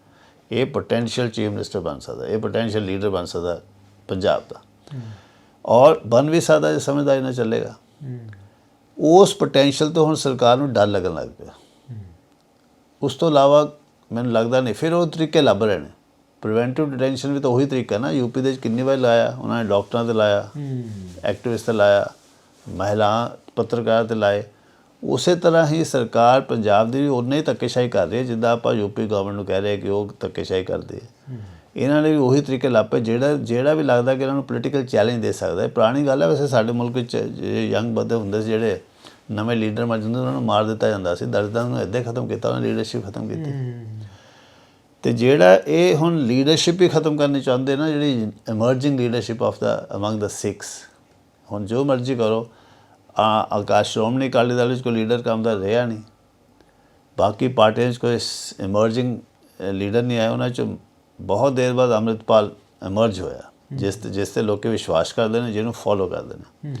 ਇਹ ਪੋਟੈਂਸ਼ੀਅਲ ਚੀਫ ਮਿਨਿਸਟਰ ਬਣ ਸਕਦਾ ਇਹ ਪੋਟੈਂਸ਼ੀਅਲ ਲੀਡਰ ਬਣ ਸਕਦਾ ਪੰਜਾਬ ਦਾ। ਔਰ ਬਣ ਵੀ ਸਕਦਾ ਜੇ ਸਮਝਦਾਰੀ ਨਾਲ ਚੱਲੇਗਾ। ਉਸ ਪੋਟੈਂਸ਼ੀਅਲ ਤੋਂ ਹੁਣ ਸਰਕਾਰ ਨੂੰ ਡਰ ਲੱਗਣ ਲੱਗ ਪਿਆ। ਉਸ ਤੋਂ ਇਲਾਵਾ ਮੈਨੂੰ ਲੱਗਦਾ ਨਹੀਂ ਫਿਰ ਉਹ ਤਰੀਕੇ ਲੱਭ ਰਹੇ ਨੇ। ਪ੍ਰੀਵੈਂਟਿਵ ਡਿਟੈਂਸ਼ਨ ਵੀ ਤਾਂ ਉਹੀ ਤਰੀਕਾ ਨਾ ਯੂਪੀ ਦੇ ਵਿੱਚ ਕਿੰਨੀ ਵਾਰ ਲਾਇਆ ਉਹਨਾਂ ਨੇ ਡਾਕਟਰਾਂ ਤੇ ਲਾਇਆ ਐਕਟਿਵਿਸਟ ਤੇ ਲਾਇਆ ਮਹਿਲਾ ਪੱਤਰਕਾਰ ਤੇ ਲਾਏ। ਉਸੇ ਤਰ੍ਹਾਂ ਹੀ ਸਰਕਾਰ ਪੰਜਾਬ ਦੀ ਵੀ ਉਨੇ ਹੀ ਧੱਕੇਸ਼ਾਹੀ ਕਰ ਰਹੀ ਹੈ, ਜਿੱਦਾਂ ਆਪਾਂ ਯੂਪੀ ਗਵਰਨਮੈਂਟ ਨੂੰ ਕਹਿ ਰਹੇ ਕਿ ਉਹ ਧੱਕੇਸ਼ਾਹੀ ਕਰਦੀ ਹੈ ਇਹਨਾਂ ਨੇ ਵੀ ਉਹੀ ਤਰੀਕੇ ਲਾਪੇ, ਜਿਹੜਾ ਜਿਹੜਾ ਵੀ ਲੱਗਦਾ ਕਿ ਇਹਨਾਂ ਨੂੰ ਪੋਲੀਟੀਕਲ ਚੈਲੰਜ ਦੇ ਸਕਦਾ ਹੈ। ਪੁਰਾਣੀ ਗੱਲ ਹੈ, ਵੈਸੇ ਸਾਡੇ ਮੁਲਕ ਵਿੱਚ ਯੰਗ ਬੰਦੇ ਹੁੰਦੇ ਸੀ ਜਿਹੜੇ ਨਵੇਂ ਲੀਡਰ ਮਰ ਜਾਂਦੇ, ਉਹਨਾਂ ਨੂੰ ਮਾਰ ਦਿੱਤਾ ਜਾਂਦਾ ਸੀ। ਦਰਦਾਂ ਨੂੰ ਇੱਦਾਂ ਹੀ ਖਤਮ ਕੀਤਾ, ਉਹਨਾਂ ਲੀਡਰਸ਼ਿਪ ਖਤਮ ਕੀਤੀ। ਤੇ ਜਿਹੜਾ ਇਹ ਹੁਣ ਲੀਡਰਸ਼ਿਪ ਹੀ ਖਤਮ ਕਰਨੀ ਚਾਹੁੰਦੇ ਨਾ, ਜਿਹੜੀ emerging leadership of the among the Sikhs ਹੁਣ ਜੋ ਮਰਜ਼ੀ ਕਰੋ ਆ ਆਕਾਸ਼ ਸ਼੍ਰੋਮਣੀ ਅਕਾਲੀ ਦਲ ਵਿੱਚ ਕੋਈ ਲੀਡਰ ਕੰਮ ਦਾ ਰਿਹਾ ਨਹੀਂ। ਬਾਕੀ ਪਾਰਟੀਆਂ 'ਚ ਕੋਈ ਐਮਰਜਿੰਗ ਲੀਡਰ ਨਹੀਂ ਆਇਆ ਉਹਨਾਂ 'ਚ ਬਹੁਤ ਦੇਰ ਬਾਅਦ ਅੰਮ੍ਰਿਤਪਾਲ ਐਮਰਜ ਹੋਇਆ ਜਿਸ ਤੇ ਜਿਸ ਤੇ ਲੋਕੀ ਵਿਸ਼ਵਾਸ ਕਰਦੇ ਨੇ ਜਿਹਨੂੰ ਫੋਲੋ ਕਰਦੇ ਨੇ।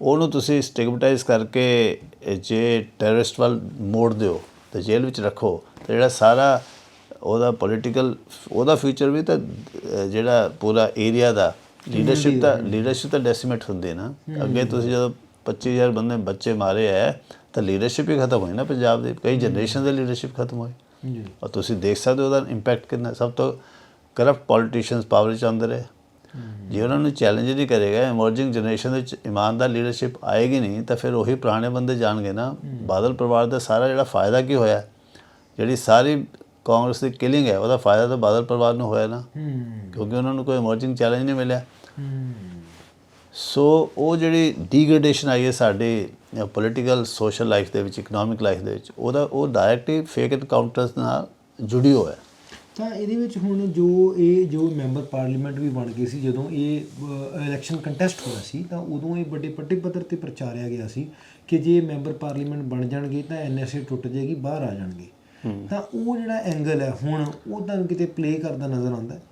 ਉਹਨੂੰ ਤੁਸੀਂ ਸਟਿਗਮਟਾਈਜ਼ ਕਰਕੇ ਜੇ ਟੈਰਰਿਸਟ ਵੱਲ ਮੋੜ ਦਿਓ ਤੇ ਜੇਲ੍ਹ ਵਿੱਚ ਰੱਖੋ ਤੇ ਜਿਹੜਾ ਸਾਰਾ ਉਹਦਾ ਪੋਲੀਟੀਕਲ ਉਹਦਾ ਫਿਊਚਰ ਵੀ ਤਾਂ ਜਿਹੜਾ ਪੂਰਾ ਏਰੀਆ ਦਾ ਲੀਡਰਸ਼ਿਪ ਦਾ ਲੀਡਰਸ਼ਿਪ ਤਾਂ ਡੈਸੀਮੇਟ ਹੁੰਦੀ ਨਾ। ਅੱਗੇ ਤੁਸੀਂ ਜਦੋਂ 25000 ਬੰਦੇ ਬੱਚੇ ਮਾਰੇ ਹੈ ਤਾਂ ਲੀਡਰਸ਼ਿਪ ਹੀ ਖਤਮ ਹੋਈ ਨਾ ਪੰਜਾਬ ਦੀ। ਕਈ ਜਨਰੇਸ਼ਨ ਦੇ ਲੀਡਰਸ਼ਿਪ ਖਤਮ ਹੋਈ ਜੀ। ਔਰ ਤੁਸੀਂ ਦੇਖ ਸਕਦੇ ਹੋ ਉਹਦਾ ਇੰਪੈਕਟ ਕਿੰਨਾ ਸਭ ਤੋਂ ਕਰਪਟ ਪੋਲੀਟੀਸ਼ੀਅਨਸ ਪਾਵਰ 'ਚ ਆਉਂਦੇ ਰਹੇ। ਜੇ ਉਹਨਾਂ ਨੂੰ ਚੈਲੰਜ ਨਹੀਂ ਕਰੇਗਾ ਐਮਰਜਿੰਗ ਜਨਰੇਸ਼ਨ ਦੇ ਵਿੱਚ ਇਮਾਨਦਾਰ ਲੀਡਰਸ਼ਿਪ ਆਏਗੀ ਨਹੀਂ ਤਾਂ ਫਿਰ ਉਹੀ ਪੁਰਾਣੇ ਬੰਦੇ ਜਾਣਗੇ ਨਾ। ਬਾਦਲ ਪਰਿਵਾਰ ਦਾ ਸਾਰਾ ਜਿਹੜਾ ਫਾਇਦਾ ਕੀ ਹੋਇਆ? ਜਿਹੜੀ ਸਾਰੀ ਕਾਂਗਰਸ ਦੀ ਕਿਲਿੰਗ ਹੈ ਉਹਦਾ ਫਾਇਦਾ ਤਾਂ ਬਾਦਲ ਪਰਿਵਾਰ ਨੂੰ ਹੋਇਆ ਨਾ। ਹੂੰ। ਕਿਉਂਕਿ ਉਹਨਾਂ ਨੂੰ ਕੋਈ ਐਮਰਜਿੰਗ ਚੈਲੰਜ ਨਹੀਂ ਮਿਲਿਆ। ਹੂੰ। ਸੋ ਉਹ ਜਿਹੜੀ ਡੀਗ੍ਰੇਡੇਸ਼ਨ ਆਈ ਹੈ ਸਾਡੇ ਪੋਲੀਟੀਕਲ ਸੋਸ਼ਲ ਲਾਈਫ ਦੇ ਵਿੱਚ ਇਕਨੋਮਿਕ ਲਾਈਫ ਦੇ ਵਿੱਚ ਉਹਦਾ ਉਹ ਡਾਇਰੈਕਟਲੀ ਫੇਕ ਐਨਕਾਊਂਟਰਸ ਨਾਲ ਜੁੜੀ ਹੋਇਆ ਤਾਂ ਇਹਦੇ ਵਿੱਚ ਹੁਣ ਜੋ ਇਹ ਜੋ ਮੈਂਬਰ ਪਾਰਲੀਮੈਂਟ ਵੀ ਬਣ ਗਏ ਸੀ ਜਦੋਂ ਇਹ ਇਲੈਕਸ਼ਨ ਕੰਟੈਸਟ ਹੋਇਆ ਸੀ ਤਾਂ ਉਦੋਂ ਇਹ ਵੱਡੇ ਪੱਟੇ ਪੱਧਰ ਤੇ ਪ੍ਰਚਾਰਿਆ ਗਿਆ ਸੀ ਕਿ ਜੇ ਮੈਂਬਰ ਪਾਰਲੀਮੈਂਟ ਬਣ ਜਾਣਗੇ ਤਾਂ ਐਨਐਸਏ ਟੁੱਟ ਜਾਏਗੀ ਬਾਹਰ ਆ ਜਾਣਗੇ। ਤਾਂ ਉਹ ਜਿਹੜਾ ਐਂਗਲ ਹੈ ਹੁਣ ਉਹ ਤੁਹਾਨੂੰ ਕਿਤੇ ਪਲੇ ਕਰਦਾ ਨਜ਼ਰ ਆਉਂਦਾ ਹੈ?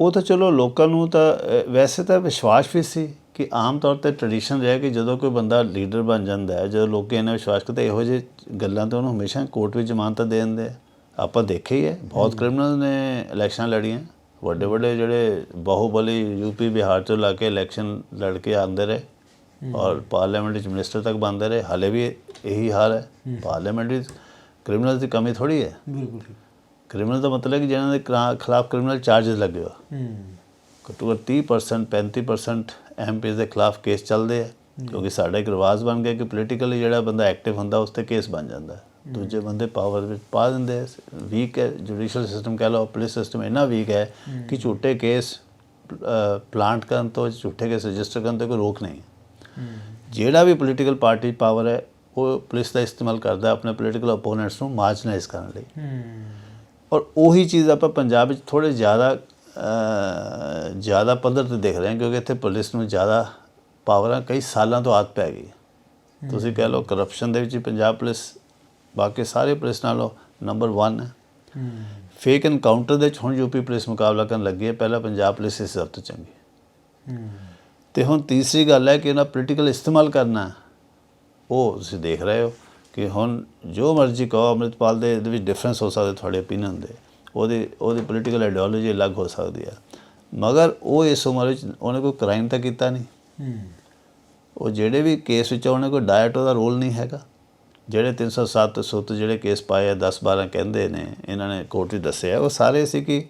ਉਹ ਤਾਂ ਚਲੋ ਲੋਕਾਂ ਨੂੰ ਤਾਂ ਵੈਸੇ ਤਾਂ ਵਿਸ਼ਵਾਸ ਵੀ ਸੀ ਕਿ ਆਮ ਤੌਰ ਤੇ ਟ੍ਰੈਡੀਸ਼ਨ ਰਿਹਾ ਕਿ ਜਦੋਂ ਕੋਈ ਬੰਦਾ ਲੀਡਰ ਬਣ ਜਾਂਦਾ ਹੈ ਜਦੋਂ ਲੋਕੀ ਇਹਨਾਂ ਵਿਸ਼ਵਾਸ ਕਰਦੇ ਇਹੋ ਜਿਹੇ ਗੱਲਾਂ ਤੇ ਉਹਨੂੰ ਹਮੇਸ਼ਾ ਕੋਰਟ ਵਿੱਚ ਜ਼ਮਾਨਤ ਦੇ ਦਿੰਦੇ ਆ। ਆਪਾਂ ਦੇਖਿਆ ਹੀ ਹੈ ਬਹੁਤ ਕ੍ਰਿਮੀਨਲ ਨੇ ਇਲੈਕਸ਼ਨ ਲੜੀਆਂ ਵੱਡੇ ਵੱਡੇ ਜਿਹੜੇ ਬਾਹੂਬਲੀ ਯੂਪੀ ਬਿਹਾਰ ਤੋਂ ਲਾ ਕੇ ਇਲੈਕਸ਼ਨ ਲੜ ਕੇ ਆਉਂਦੇ ਰਹੇ ਔਰ ਪਾਰਲੀਮੈਂਟ ਵਿੱਚ ਮਿਨਿਸਟਰ ਤੱਕ ਬਣਦੇ ਰਹੇ ਹਾਲੇ ਵੀ ਇਹੀ ਹਾਲ ਹੈ। ਪਾਰਲੀਮੈਂਟ ਵਿੱਚ ਕ੍ਰਿਮੀਨਲ ਦੀ ਕਮੀ ਥੋੜੀ ਹੈ। ਬਿਲਕੁਲ ਕ੍ਰਿਮੀਨਲ ਦਾ ਮਤਲਬ ਹੈ ਕਿ ਜਿਹਨਾਂ ਦੇ ਖਿਲਾਫ ਕ੍ਰਿਮੀਨਲ ਚਾਰजेस ਲੱਗੇ ਹੋ। ਹੂੰ ਘੱਟੋ ਘੱਟ 30% 35% ਐਮਪੀਜ਼ ਦੇ ਖਿਲਾਫ ਕੇਸ ਚੱਲਦੇ ਆ ਕਿਉਂਕਿ ਸਾਡਾ ਇੱਕ ਰਿਵਾਜ ਬਣ ਗਿਆ ਕਿ ਪੋਲੀਟੀਕਲੀ ਜਿਹੜਾ ਬੰਦਾ ਐਕਟਿਵ ਹੁੰਦਾ ਉਸ ਤੇ ਕੇਸ ਬਣ ਜਾਂਦਾ। ਦੂਜੇ ਬੰਦੇ ਪਾਵਰ ਵਿੱਚ ਪਾ ਦਿੰਦੇ ਵੀਕ ਹੈ ਜੁਡੀਸ਼ੀਅਲ ਸਿਸਟਮ ਕਹਿ ਲਓ ਪੁਲਿਸ ਸਿਸਟਮ ਇੰਨਾ ਵੀਕ ਹੈ ਕਿ ਝੂਠੇ ਕੇਸ ਪਲਾਂਟ ਕਰਨ ਤੋਂ ਝੂਠੇ ਕੇਸ ਰਜਿਸਟਰ ਕਰਨ ਤੋਂ ਕੋਈ ਰੋਕ ਨਹੀਂ। ਜਿਹੜਾ ਵੀ ਪੋਲੀਟੀਕਲ ਪਾਰਟੀ ਪਾਵਰ ਹੈ ਉਹ ਪੁਲਿਸ ਦਾ ਇਸਤੇਮਾਲ ਕਰਦਾ ਆਪਣੇ ਪੋਲੀਟੀਕਲ ਓਪੋਨੈਂਟਸ ਨੂੰ ਮਾਰਜਨਾਈਜ਼ ਕਰਨ ਲਈ। ਔਰ ਉਹੀ ਚੀਜ਼ ਆਪਾਂ ਪੰਜਾਬ ਵਿੱਚ ਥੋੜੇ ਜ਼ਿਆਦਾ ਜ਼ਿਆਦਾ ਪੱਧਰ ਤੇ ਦੇਖ ਰਹੇ ਹਾਂ ਕਿਉਂਕਿ ਇੱਥੇ ਪੁਲਿਸ ਨੂੰ ਜ਼ਿਆਦਾ ਪਾਵਰਾਂ ਕਈ ਸਾਲਾਂ ਤੋਂ ਆਦਤ ਪੈ ਗਈ ਤੁਸੀਂ ਕਹਿ ਲਓ ਕਰਪਸ਼ਨ ਦੇ ਵਿੱਚ ਪੰਜਾਬ ਪੁਲਿਸ, ਬਾਕੀ ਸਾਰੇ ਪੁਲਿਸ ਨਾਲੋਂ ਨੰਬਰ 1 ਹੈ। ਫੇਕ ਐਨਕਾਊਂਟਰ ਦੇ ਵਿੱਚ ਹੁਣ ਯੂਪੀ ਪੁਲਿਸ ਮੁਕਾਬਲਾ ਕਰਨ ਲੱਗੀ ਹੈ। ਪਹਿਲਾਂ ਪੰਜਾਬ ਪੁਲਿਸ ਇਸ ਸਭ ਤੋਂ ਚੰਗੀ ਹੂੰ। ਤੇ ਹੁਣ ਤੀਸਰੀ ਗੱਲ ਹੈ ਕਿ ਇਹਨਾਂ ਪੋਲੀਟੀਕਲ ਇਸਤੇਮਾਲ ਕਰਨਾ, ਉਹ ਤੁਸੀਂ ਦੇਖ ਰਹੇ ਹੋ। ਕਿ ਹੁਣ ਜੋ ਮਰਜ਼ੀ ਕਹੋ ਅੰਮ੍ਰਿਤਪਾਲ ਦੇ ਇਹਦੇ ਵਿੱਚ ਡਿਫਰੈਂਸ ਹੋ ਸਕਦਾ ਤੁਹਾਡੇ ਓਪੀਨੀਅਨ ਦੇ। ਉਹਦੀ ਉਹਦੀ ਪੋਲੀਟੀਕਲ ਆਈਡੀਓਲੋਜੀ ਅਲੱਗ ਹੋ ਸਕਦੀ ਹੈ ਮਗਰ ਉਹ ਇਸ ਉਮਰ ਵਿੱਚ ਉਹਨੇ ਕੋਈ ਕ੍ਰਾਈਮ ਤਾਂ ਕੀਤਾ ਨਹੀਂ। ਹੂੰ। ਉਹ ਜਿਹੜੇ ਵੀ ਕੇਸ ਵਿੱਚ ਉਹਨੇ ਕੋਈ ਡਾਇਟ ਉਹਦਾ ਰੋਲ ਨਹੀਂ ਹੈਗਾ। ਜਿਹੜੇ 307 ਸੁੱਤ ਜਿਹੜੇ ਕੇਸ ਪਾਏ ਆ 10 12 ਕਹਿੰਦੇ ਨੇ ਇਹਨਾਂ ਨੇ ਕੋਰਟ ਵਿੱਚ ਦੱਸਿਆ ਉਹ ਸਾਰੇ ਸੀ ਕਿ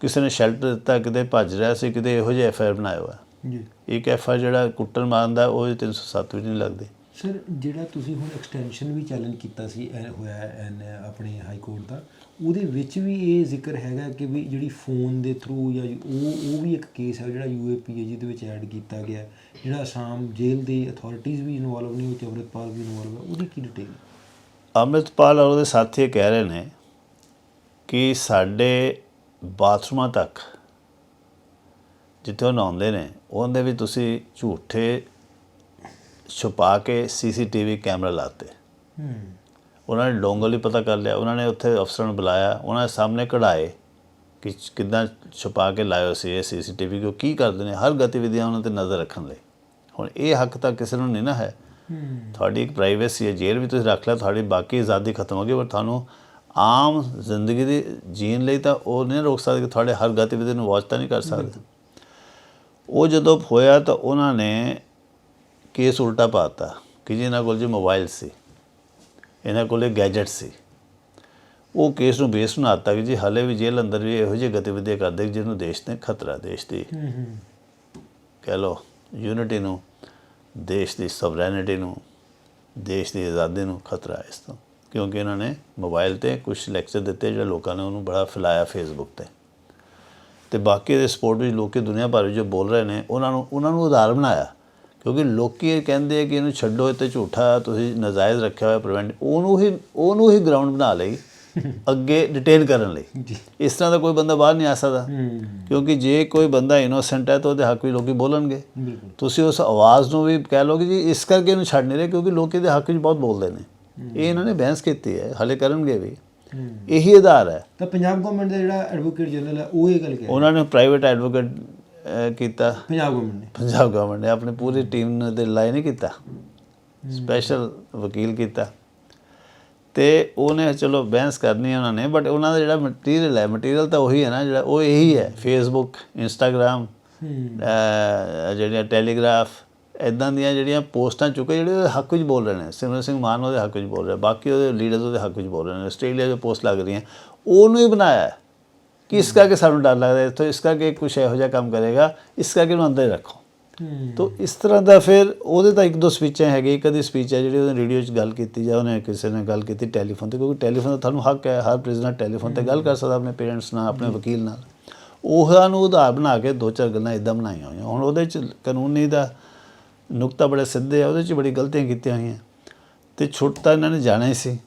ਕਿਸੇ ਨੇ ਸ਼ੈਲਟਰ ਦਿੱਤਾ ਕਿਤੇ ਭੱਜ ਰਿਹਾ ਸੀ ਕਿਤੇ ਇਹੋ ਜਿਹੇ ਐਫ ਆਈ ਆਰ ਬਣਾਇਆ ਹੋਇਆ ਜੀ। ਇੱਕ ਐਫ ਆਈ ਜਿਹੜਾ ਕੁੱਟਣ ਮਾਰਨ ਦਾ ਉਹ 307 ਵਿੱਚ ਨਹੀਂ ਲੱਗਦੀ। ਸਰ ਜਿਹੜਾ ਤੁਸੀਂ ਹੁਣ ਐਕਸਟੈਂਸ਼ਨ ਵੀ ਚੈਲੰਜ ਕੀਤਾ ਸੀ ਐ ਹੋਇਆ ਐਨ ਆਪਣੇ ਹਾਈ ਕੋਰਟ ਦਾ, ਉਹਦੇ ਵਿੱਚ ਵੀ ਇਹ ਜ਼ਿਕਰ ਹੈਗਾ ਕਿ ਵੀ ਜਿਹੜੀ ਫੋਨ ਦੇ ਥਰੂ ਜਾਂ ਉਹ ਉਹ ਵੀ ਇੱਕ ਕੇਸ ਹੈ ਜਿਹੜਾ ਯੂਏਪੀ ਹੈ, ਜਿਹਦੇ ਵਿੱਚ ਐਡ ਕੀਤਾ ਗਿਆ ਜਿਹੜਾ ਅਸਾਮ ਜੇਲ੍ਹ ਦੀ ਅਥਾਰਟੀਜ਼ ਵੀ ਇਨਵੋਲਵ ਨੇ, ਉਹ 'ਚ ਅੰਮ੍ਰਿਤਪਾਲ ਵੀ ਇਨਵੋਲਵ ਹੈ ਉਹਦੀ ਕੀ ਡਿਟੇਲ ਅੰਮ੍ਰਿਤਪਾਲ ਔਰ ਉਹਦੇ ਸਾਥੀ ਇਹ ਕਹਿ ਰਹੇ ਨੇ ਕਿ ਸਾਡੇ ਬਾਥਰੂਮਾਂ ਤੱਕ ਜਿੱਥੇ ਉਹ ਨਹਾਉਂਦੇ ਨੇ, ਉਹਦੇ ਵੀ ਤੁਸੀਂ ਝੂਠੇ ਛੁਪਾ ਕੇ ਸੀਸੀਟੀਵੀ ਕੈਮਰਾ ਲਾਤੇ। ਹੂੰ। ਉਹਨਾਂ ਨੇ ਡੋਂਗਲ ਹੀ ਪਤਾ ਕਰ ਲਿਆ। ਉਹਨਾਂ ਨੇ ਉੱਥੇ ਅਫਸਰਾਂ ਨੂੰ ਬੁਲਾਇਆ। ਉਹਨਾਂ ਦੇ ਸਾਹਮਣੇ ਕਢਾਏ ਕਿ ਕਿੱਦਾਂ ਛੁਪਾ ਕੇ ਲਾਇਓ ਸੀ ਇਹ ਸੀਸੀਟੀਵੀ। ਕਿ ਕੀ ਕਰਦੇ ਨੇ? ਹਰ ਗਤੀਵਿਧੀਆਂ ਉਹਨਾਂ ਤੇ ਨਜ਼ਰ ਰੱਖਣ ਲਈ। ਹੁਣ ਇਹ ਹੱਕ ਤਾਂ ਕਿਸੇ ਨੂੰ ਨਹੀਂ ਨਾ ਹੈ। ਹੂੰ। ਤੁਹਾਡੀ ਇੱਕ ਪ੍ਰਾਈਵੇਸੀ ਹੈ ਜੇਲ੍ਹ ਵੀ ਤੁਸੀਂ ਰੱਖ ਲਿਆ ਤੁਹਾਡੀ ਬਾਕੀ ਆਜ਼ਾਦੀ ਖਤਮ ਹੋ ਗਈ ਪਰ ਤੁਹਾਨੂੰ ਆਮ ਜ਼ਿੰਦਗੀ ਦੀ ਜੀਣ ਲਈ ਤਾਂ ਉਹ ਨਹੀਂ ਰੋਕ ਸਕਦੇ ਕਿ ਤੁਹਾਡੇ ਹਰ ਗਤੀਵਿਧੀ ਨੂੰ ਵਾਚ ਤਾਂ ਨਹੀਂ ਕਰ ਸਕਦੇ। ਉਹ ਜਦੋਂ ਹੋਇਆ ਤਾਂ ਉਹਨਾਂ ਨੇ ਕੇਸ ਉਲਟਾ ਪਾਤਾ ਕਿ ਜੀ ਇਹਨਾਂ ਕੋਲ ਜੀ ਮੋਬਾਈਲ ਸੀ ਇਹਨਾਂ ਕੋਲ ਗੈਜਟ ਸੀ। ਉਹ ਕੇਸ ਨੂੰ ਬੇਸ ਬਣਾਤਾ ਕਿ ਜੀ ਹਲੇ ਵੀ ਜੇਲ੍ਹ ਅੰਦਰ ਵੀ ਇਹੋ ਜਿਹੀ ਗਤੀਵਿਧੀਆਂ ਕਰਦੇ ਜਿਹਨੂੰ ਦੇਸ਼ ਨੇ ਖਤਰਾ ਦੇਸ਼ ਦੀ ਕਹਿ ਲਓ ਯੂਨਿਟੀ ਨੂੰ ਦੇਸ਼ ਦੀ ਸਵਰੈਨਿਟੀ ਨੂੰ ਦੇਸ਼ ਦੀ ਆਜ਼ਾਦੀ ਨੂੰ ਖਤਰਾ ਹੈ ਇਸ ਤੋਂ। ਕਿਉਂਕਿ ਇਹਨਾਂ ਨੇ ਮੋਬਾਈਲ ਤੇ ਕੁਝ ਲੈਕਚਰ ਦਿੱਤੇ ਜਿਹੜੇ ਲੋਕਾਂ ਨੇ ਉਹਨੂੰ ਬੜਾ ਫੈਲਾਇਆ ਫੇਸਬੁੱਕ ਤੇ। ਤੇ ਬਾਕੀ ਦੇ ਸਪੋਰਟ ਵਿੱਚ ਲੋਕੀ ਦੁਨੀਆ ਭਰ ਵਿੱਚ ਜੋ ਬੋਲ ਰਹੇ ਨੇ ਉਹਨਾਂ ਨੂੰ ਉਹਨਾਂ ਨੂੰ ਉਦਾਹਰ ਬਣਾਇਆ। ਕਿਉਂਕਿ ਲੋਕੀ ਇਹ ਕਹਿੰਦੇ ਆ ਕਿ ਇਹਨੂੰ ਛੱਡੋ ਇਹ ਤੇ ਝੂਠਾ ਤੁਸੀਂ ਨਜਾਇਜ਼ ਰੱਖਿਆ ਹੋਇਆ ਪ੍ਰੀਵੈਂਟ ਉਹਨੂੰ ਹੀ ਉਹਨੂੰ ਹੀ ਗਰਾਊਂਡ ਬਣਾ ਲਈ ਅੱਗੇ ਡਿਟੇਨ ਕਰਨ ਲਈ। ਇਸ ਤਰ੍ਹਾਂ ਦਾ ਕੋਈ ਬੰਦਾ ਬਾਹਰ ਨਹੀਂ ਆ ਸਕਦਾ। ਕਿਉਂਕਿ ਜੇ ਕੋਈ ਬੰਦਾ ਇਨੋਸੈਂਟ ਹੈ ਤਾਂ ਉਹਦੇ ਹੱਕ ਵਿੱਚ ਲੋਕੀ ਬੋਲਣਗੇ। ਤੁਸੀਂ ਉਸ ਆਵਾਜ਼ ਨੂੰ ਵੀ ਕਹਿ ਕਿ ਜੀ ਇਸ ਕਰਕੇ ਇਹਨੂੰ ਛੱਡ ਨਹੀਂ ਰਹੇ ਕਿਉਂਕਿ ਲੋਕੀ ਦੇ ਹੱਕ ਵਿੱਚ ਬਹੁਤ ਬੋਲਦੇ ਨੇ। ਇਹ ਇਹਨਾਂ ਨੇ ਬਹਿਸ ਕੀਤੀ ਹੈ ਹਲੇ ਕਰਨਗੇ ਵੀ। ਇਹੀ ਆਧਾਰ ਹੈ। ਤਾਂ ਪੰਜਾਬ ਗਵਰਨਮੈਂਟ ਦਾ ਜਿਹੜਾ ਐਡਵੋਕੇਟ ਜਨਰਲ ਹੈ ਉਹ ਇਹ ਗੱਲ ਕਹਿ ਉਹਨਾਂ ਨੇ ਪ੍ਰਾਈਵੇਟ ਐਡਵੋਕੇਟ ਕੀਤਾ। ਪੰਜਾਬ ਗਵਰਨਮੈਂਟ ਨੇ। ਪੰਜਾਬ ਗਵਰਨਮੈਂਟ ਨੇ ਆਪਣੀ ਪੂਰੀ ਟੀਮ ਨੂੰ ਦੇ ਲਾਇ ਨਹੀਂ ਕੀਤਾ। ਸਪੈਸ਼ਲ ਵਕੀਲ ਕੀਤਾ। ਤੇ ਉਹਨੇ ਚਲੋ ਬਹਿਸ ਕਰਨੀ ਹੈ ਉਹਨਾਂ ਨੇ ਬਟ ਉਹਨਾਂ ਦਾ ਜਿਹੜਾ ਮਟੀਰੀਅਲ ਹੈ ਮਟੀਰੀਅਲ ਤਾਂ ਉਹੀ ਹੈ ਨਾ ਜਿਹੜਾ ਉਹ ਇਹੀ ਹੈ ਫੇਸਬੁੱਕ ਇੰਸਟਾਗ੍ਰam ਜਿਹੜੀਆਂ ਟੈਲੀਗ੍ਰਾਫ ਇਦਾਂ ਦੀਆਂ ਜਿਹੜੀਆਂ ਪੋਸਟਾਂ ਚੁੱਕੇ ਜਿਹੜੇ ਉਹਦੇ ਹੱਕ ਵਿੱਚ ਬੋਲ ਰਹੇ ਨੇ ਸਿਮਰਨ ਸਿੰਘ ਮਾਨ ਉਹਦੇ ਹੱਕ ਵਿੱਚ ਬੋਲ ਰਿਹਾ ਬਾਕੀ ਉਹਦੇ ਲੀਡਰਸ ਉਹਦੇ ਹੱਕ ਵਿੱਚ ਬੋਲ ਰਹੇ ਨੇ ਆਸਟ੍ਰੇਲੀਆ ਜੋ ਪੋਸਟ ਲੱਗ ਰਹੀਆਂ ਉਹਨੂੰ ਹੀ ਬਣਾਇਆ ਕਿ ਇਸ ਕਰਕੇ ਸਾਨੂੰ ਡਰ ਲੱਗਦਾ ਹੈ ਤੋਂ ਇਸ ਕਰਕੇ ਕੁਝ ਇਹੋ ਜਿਹਾ ਕੰਮ ਕਰੇਗਾ ਇਸ ਕਰਕੇ ਉਹਨੂੰ ਅੰਦਰ ਰੱਖੋ। ਤੋ ਇਸ ਤਰ੍ਹਾਂ ਦਾ ਫਿਰ ਉਹਦੇ ਤਾਂ ਇੱਕ ਦੋ ਸਪੀਚਾਂ ਹੈਗੀ ਇੱਕ ਅੱਧੀ ਸਪੀਚ ਹੈ ਜਿਹੜੀ ਉਹਨੇ ਰੇਡੀਓ 'ਚ ਗੱਲ ਕੀਤੀ ਜਾਂ ਉਹਨੇ ਕਿਸੇ ਨੇ ਗੱਲ ਕੀਤੀ ਟੈਲੀਫੋਨ ਤੇ ਕਿਉਂਕਿ ਟੈਲੀਫੋਨ ਦਾ ਤੁਹਾਨੂੰ ਹੱਕ ਹੈ ਹਰ ਪ੍ਰਿਜ਼ਨਰ ਟੈਲੀਫੋਨ ਤੇ ਗੱਲ ਕਰ ਸਕਦਾ ਆਪਣੇ ਪੇਰੈਂਟਸ ਨਾਲ ਆਪਣੇ ਵਕੀਲ ਨਾਲ। ਉਹਨਾਂ ਨੂੰ ਉਧਾਰ ਬਣਾ ਕੇ ਦੋ ਚਾਰ ਗੱਲਾਂ ਇਦਾਂ ਬਣਾਈਆਂ ਹੋਈਆਂ। ਹੁਣ ਉਹਦੇ 'ਚ ਕਾਨੂੰਨੀ ਦਾ ਨੁਕਤਾ ਬੜੇ ਸਿੱਧੇ ਆ ਉਹਦੇ 'ਚ ਬੜੀ ਗਲਤੀਆਂ ਕੀਤੀਆਂ ਹੋਈਆਂ। ਤੇ ਛੁੱਟ ਤਾਂ ਇਹਨਾਂ ਨੇ ਜਾਣਾ ਹੀ ਸੀ।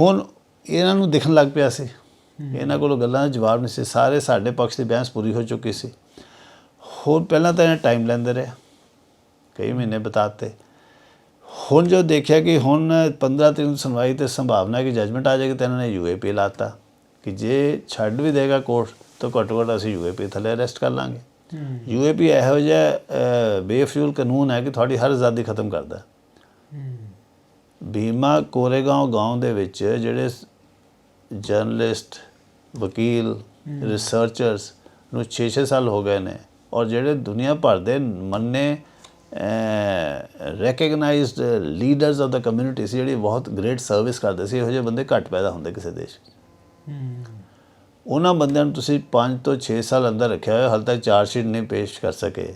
ਹੁਣ ਇਹਨਾਂ ਨੂੰ ਦਿਖਣ ਲੱਗ ਪਿਆ ਸੀ। ਇਹਨਾਂ ਕੋਲ ਗੱਲਾਂ ਦਾ ਜਵਾਬ ਨਹੀਂ ਸੀ। ਸਾਰੇ ਸਾਡੇ ਪੱਖ ਦੀ ਬਹਿਸ ਪੂਰੀ ਹੋ ਚੁੱਕੀ ਸੀ। ਹੁਣ ਪਹਿਲਾਂ ਤਾਂ ਇਹਨੇ ਟਾਈਮ ਲੈਂਦੇ ਰਹੇ। ਕਈ ਮਹੀਨੇ ਬਤਾਤੇ। ਹੁਣ ਜੋ ਦੇਖਿਆ ਕਿ ਹੁਣ 15 ਤਰੀਕ ਨੂੰ ਸੁਣਵਾਈ ਤੇ ਸੰਭਾਵਨਾ ਹੈ ਕਿ ਜਜਮੈਂਟ ਆ ਜਾਏਗੀ ਤਾਂ ਇਹਨਾਂ ਨੇ ਯੂਏਪੀ ਲਾਤਾ। ਕਿ ਜੇ ਛੱਡ ਵੀ ਦੇਗਾ ਕੋਰਟ ਤਾਂ ਘੱਟੋ ਘੱਟ ਅਸੀਂ ਯੂਏਪੀ ਥੱਲੇ ਅਰੈਸਟ ਕਰ ਲਾਂਗੇ। ਯੂਏਪੀ ਇਹੋ ਜਿਹਾ ਅਹ, ਬੇਫਜ਼ੂਲ ਕਾਨੂੰਨ ਹੈ ਕਿ ਤੁਹਾਡੀ ਹਰ ਆਜ਼ਾਦੀ ਖਤਮ ਕਰਦਾ ਹੈ। ਭੀਮਾ ਕੋਰੇਗਾਂਵ ਗਾਉਂ ਦੇ ਵਿੱਚ ਜਿਹੜੇ ਜਰਨਲਿਸਟ ਵਕੀਲ ਰਿਸਰਚਰਸ ਨੂੰ 6-6 ਸਾਲ ਹੋ ਗਏ ਨੇ ਔਰ ਜਿਹੜੇ ਦੁਨੀਆ ਭਰ ਦੇ ਮੰਨੇ recognised leaders of the community ਸੀ ਜਿਹੜੀ ਬਹੁਤ ਗ੍ਰੇਟ ਸਰਵਿਸ ਕਰਦੇ ਸੀ ਇਹੋ ਜਿਹੇ ਬੰਦੇ ਘੱਟ ਪੈਦਾ ਹੁੰਦੇ ਕਿਸੇ ਦੇਸ਼ 'ਚ ਉਹਨਾਂ ਬੰਦਿਆਂ ਨੂੰ ਤੁਸੀਂ 5 ਤੋਂ 6 ਸਾਲ ਅੰਦਰ ਰੱਖਿਆ ਹੋਇਆ ਹਾਲੇ ਤੱਕ ਚਾਰਜ ਸ਼ੀਟ ਨਹੀਂ ਪੇਸ਼ ਕਰ ਸਕੇ।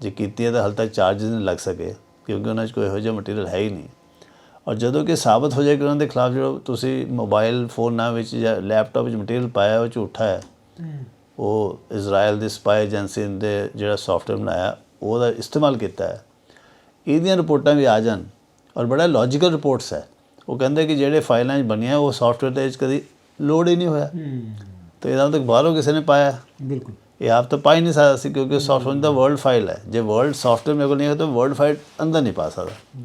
ਜੇ ਕੀਤੀ ਹੈ ਤਾਂ ਹਾਲੇ ਤੱਕ ਚਾਰजेस ਨਹੀਂ ਲੱਗ ਸਕੇ ਕਿਉਂਕਿ ਉਹਨਾਂ 'ਚ ਕੋਈ ਇਹੋ ਜਿਹਾ ਮਟੀਰੀਅਲ ਹੈ ਹੀ ਨਹੀਂ। ਔਰ ਜਦੋਂ ਕਿ ਸਾਬਤ ਹੋ ਜਾਏ ਕਿ ਉਹਨਾਂ ਦੇ ਖਿਲਾਫ ਜਿਹੜਾ ਤੁਸੀਂ ਮੋਬਾਈਲ ਫੋਨਾਂ ਵਿੱਚ ਜਾਂ ਲੈਪਟਾਪ ਵਿੱਚ ਮਟੀਰੀਅਲ ਪਾਇਆ ਉਹ ਝੂਠਾ ਹੈ। ਉਹ ਇਜ਼ਰਾਈਲ ਦੀ ਸਪਾਈ ਏਜੰਸੀ ਦੇ ਜਿਹੜਾ ਸੌਫਟਵੇਅਰ ਬਣਾਇਆ ਉਹਦਾ ਇਸਤੇਮਾਲ ਕੀਤਾ ਹੈ। ਇਹਦੀਆਂ ਰਿਪੋਰਟਾਂ ਵੀ ਆ ਜਾਣ ਔਰ ਬੜਾ ਲੌਜੀਕਲ ਰਿਪੋਰਟਸ ਹੈ। ਉਹ ਕਹਿੰਦੇ ਕਿ ਜਿਹੜੇ ਫਾਈਲਾਂ 'ਚ ਬਣੀਆਂ ਉਹ ਸੌਫਟਵੇਅਰ ਦੇ ਵਿੱਚ ਕਦੀ ਲੋਡ ਹੀ ਨਹੀਂ ਹੋਇਆ। ਤੇ ਇਹਦਾ ਤੱਕ ਬਾਹਰੋਂ ਕਿਸੇ ਨੇ ਪਾਇਆ। ਬਿਲਕੁਲ। ਇਹ ਆਪ ਤਾਂ ਪਾ ਹੀ ਨਹੀਂ ਸਕਦਾ ਸੀ ਕਿਉਂਕਿ ਸੌਫਟਵੇਅਰ ਦਾ ਵਰਲਡ ਫਾਈਲ ਹੈ। ਜੇ ਵਰਲਡ ਸੌਫਟਵੇਅਰ ਮੇਰੇ ਕੋਲ ਨਹੀਂ ਹੈ ਤਾਂ ਵਰਲਡ ਫਾਈਲ ਅੰਦਰ ਨਹੀਂ ਪਾ ਸਕਦਾ।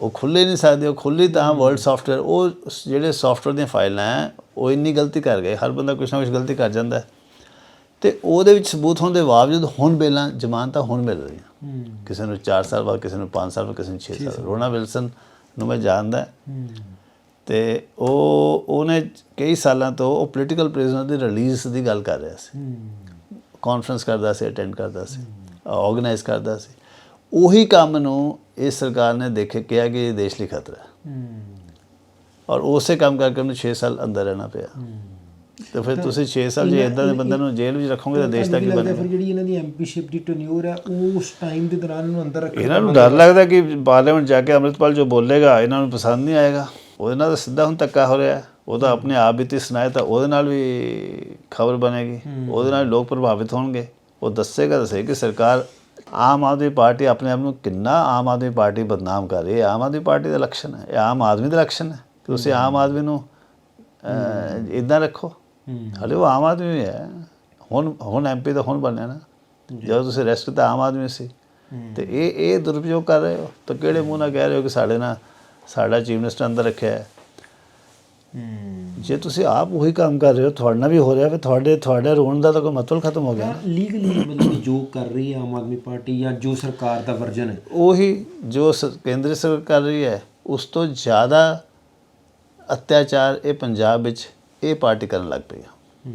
ਉਹ ਖੁੱਲੇ ਨਹੀਂ ਸਕਦੇ ਉਹ ਖੁੱਲੀ ਤਾਂ ਵਰਲਡ ਸੌਫਟਵੇਅਰ ਉਹ ਜਿਹੜੇ ਸੌਫਟਵੇਅਰ ਦੀਆਂ ਫਾਈਲਾਂ ਹੈ ਉਹ ਇੰਨੀ ਗਲਤੀ ਕਰ ਗਏ ਹਰ ਬੰਦਾ ਕੁਛ ਨਾ ਕੁਛ ਗਲਤੀ ਕਰ ਜਾਂਦਾ। ਤੇ ਉਹਦੇ ਵਿੱਚ ਸਬੂਤ ਹੋਣ ਦੇ ਬਾਵਜੂਦ ਹੁਣ ਬੇਲਾਂ ਜ਼ਮਾਨਤਾਂ ਹੁਣ ਮਿਲ ਰਹੀਆਂ। ਕਿਸੇ ਨੂੰ 4 ਸਾਲ ਬਾਅਦ ਕਿਸੇ ਨੂੰ 5 ਸਾਲ ਬਾਅਦ ਕਿਸੇ ਨੂੰ 6 ਸਾਲ ਰੋਣਾ ਵਿਲਸਨ ਨੂੰ ਮੈਂ ਜਾਣਦਾ ਤੇ ਉਹ ਉਹਨੇ ਕਈ ਸਾਲਾਂ ਤੋਂ ਉਹ ਪੋਲੀਟੀਕਲ ਪ੍ਰਿਜ਼ਨਰ ਦੀ ਰਿਲੀਜ਼ ਦੀ ਗੱਲ ਕਰ ਰਿਹਾ ਸੀ। ਕਾਨਫਰੰਸ ਕਰਦਾ ਸੀ ਅਟੈਂਡ ਕਰਦਾ ਸੀ। ਆਰਗੇਨਾਈਜ਼ ਕਰਦਾ ਸੀ। ਉਹੀ ਕੰਮ ਨੂੰ ਇਸ ਸਰਕਾਰ ਨੇ ਦੇਖੇ ਕਿਹਾ ਕਿ ਇਹ ਦੇਸ਼ ਲਈ ਖਤਰਾ ਹੈ। ਔਰ ਉਸੇ ਕੰਮ ਕਰਕੇ ਉਹਨੂੰ 6 ਸਾਲ ਅੰਦਰ ਰਹਿਣਾ ਪਿਆ। ਤੇ ਫਿਰ ਤੁਸੀਂ 6 ਸਾਲ ਜੇ ਇਦਾਂ ਦੇ ਬੰਦੇ ਨੂੰ ਜੇਲ੍ਹ ਵਿੱਚ ਰੱਖੋਗੇ ਤਾਂ ਦੇਸ਼ ਦਾ ਕੀ ਬਣੇਗਾ? ਫਿਰ ਜਿਹੜੀ ਇਹਨਾਂ ਦੀ ਐਮਪੀਸ਼ਿਪ ਦੀ ਟੈਨਿਊਰ ਹੈ ਉਸ ਟਾਈਮ ਦੇ ਦੌਰਾਨ ਇਹਨੂੰ ਅੰਦਰ ਰੱਖਣਾ ਇਹਨਾਂ ਨੂੰ ਡਰ ਲੱਗਦਾ ਕਿ ਪਾਰਲੀਮੈਂਟ ਜਾ ਕੇ ਅੰਮ੍ਰਿਤਪਾਲ ਜੋ ਬੋਲੇਗਾ ਇਹਨਾਂ ਨੂੰ ਪਸੰਦ ਨਹੀਂ ਆਏਗਾ। ਉਹਦੇ ਨਾਲ ਤਾਂ ਸਿੱਧਾ ਹੁਣ ਧੱਕਾ ਹੋ ਰਿਹਾ। ਉਹ ਤਾਂ ਆਪਣੇ ਆਪ ਬੀਤੀ ਸੁਣਾਏ ਤਾਂ ਉਹਦੇ ਨਾਲ ਵੀ ਖਬਰ ਬਣੇਗੀ। ਉਹਦੇ ਨਾਲ ਲੋਕ ਪ੍ਰਭਾਵਿਤ ਹੋਣਗੇ। ਉਹ ਦੱਸੇਗਾ ਦੱਸੇ ਕਿ ਸਰਕਾਰ ਆਮ ਆਦਮੀ ਪਾਰਟੀ ਆਪਣੇ ਆਪ ਨੂੰ ਕਿੰਨਾ ਆਮ ਆਦਮੀ ਪਾਰਟੀ ਬਦਨਾਮ ਕਰ ਰਹੀ ਹੈ? ਆਮ ਆਦਮੀ ਪਾਰਟੀ ਦਾ ਲਕਸ਼ਣ ਹੈ। ਇਹ ਆਮ ਆਦਮੀ ਦਾ ਲਕਸ਼ਣ ਹੈ। ਕਿ ਤੁਸੀਂ ਆਮ ਆਦਮੀ ਨੂੰ ਇਦਾਂ ਰੱਖੋ। ਹਲੇ ਉਹ ਆਮ ਆਦਮੀ ਹੀ। ਹੁਣ ਹੁਣ ਐਮਪੀ ਤਾਂ ਹੁਣ ਬਣਿਆ ਨਾ। ਜਦੋਂ ਤੁਸੀਂ ਰੈਸਟ ਕੀਤਾ ਆਮ ਆਦਮੀ ਸੀ। ਤੇ ਇਹ ਇਹ ਦੁਰਉਪਯੋਗ ਕਰ ਰਹੇ ਹੋ? ਤਾਂ ਕਿਹੜੇ ਮੂੰਹ ਨਾਲ ਕਹਿ ਰਹੇ ਹੋ ਕਿ ਸਾਡੇ ਨਾਲ ਸਾਡਾ ਚੀਫ ਮਿਨਿਸਟਰ ਅੰਦਰ ਰੱਖਿਆ ਹੈ। ਜੇ ਤੁਸੀਂ ਆਪ ਉਹੀ ਕੰਮ ਕਰ ਰਹੇ ਹੋ ਤੁਹਾਡੇ ਨਾਲ ਵੀ ਹੋ ਰਿਹਾ ਫਿਰ ਤੁਹਾਡੇ ਤੁਹਾਡੇ ਰੋਣ ਦਾ ਤਾਂ ਕੋਈ ਮਤਲਬ ਖਤਮ ਹੋ ਗਿਆ। ਲੀਗਲੀ ਮਤਲਬ ਜੋ ਕਰ ਰਹੀ ਹੈ ਆਮ ਆਦਮੀ ਪਾਰਟੀ ਜਾਂ ਜੋ ਸਰਕਾਰ ਦਾ ਵਰਜਨ ਹੈ। ਉਹੀ ਜੋ ਕੇਂਦਰੀ ਸਰਕਾਰ ਕਰ ਰਹੀ ਹੈ ਉਸ ਤੋਂ ਜ਼ਿਆਦਾ ਅਤਿਆਚਾਰ ਇਹ ਪੰਜਾਬ ਵਿੱਚ ਇਹ ਪਾਰਟੀ ਕਰਨ ਲੱਗ ਪਈ ਹੈ।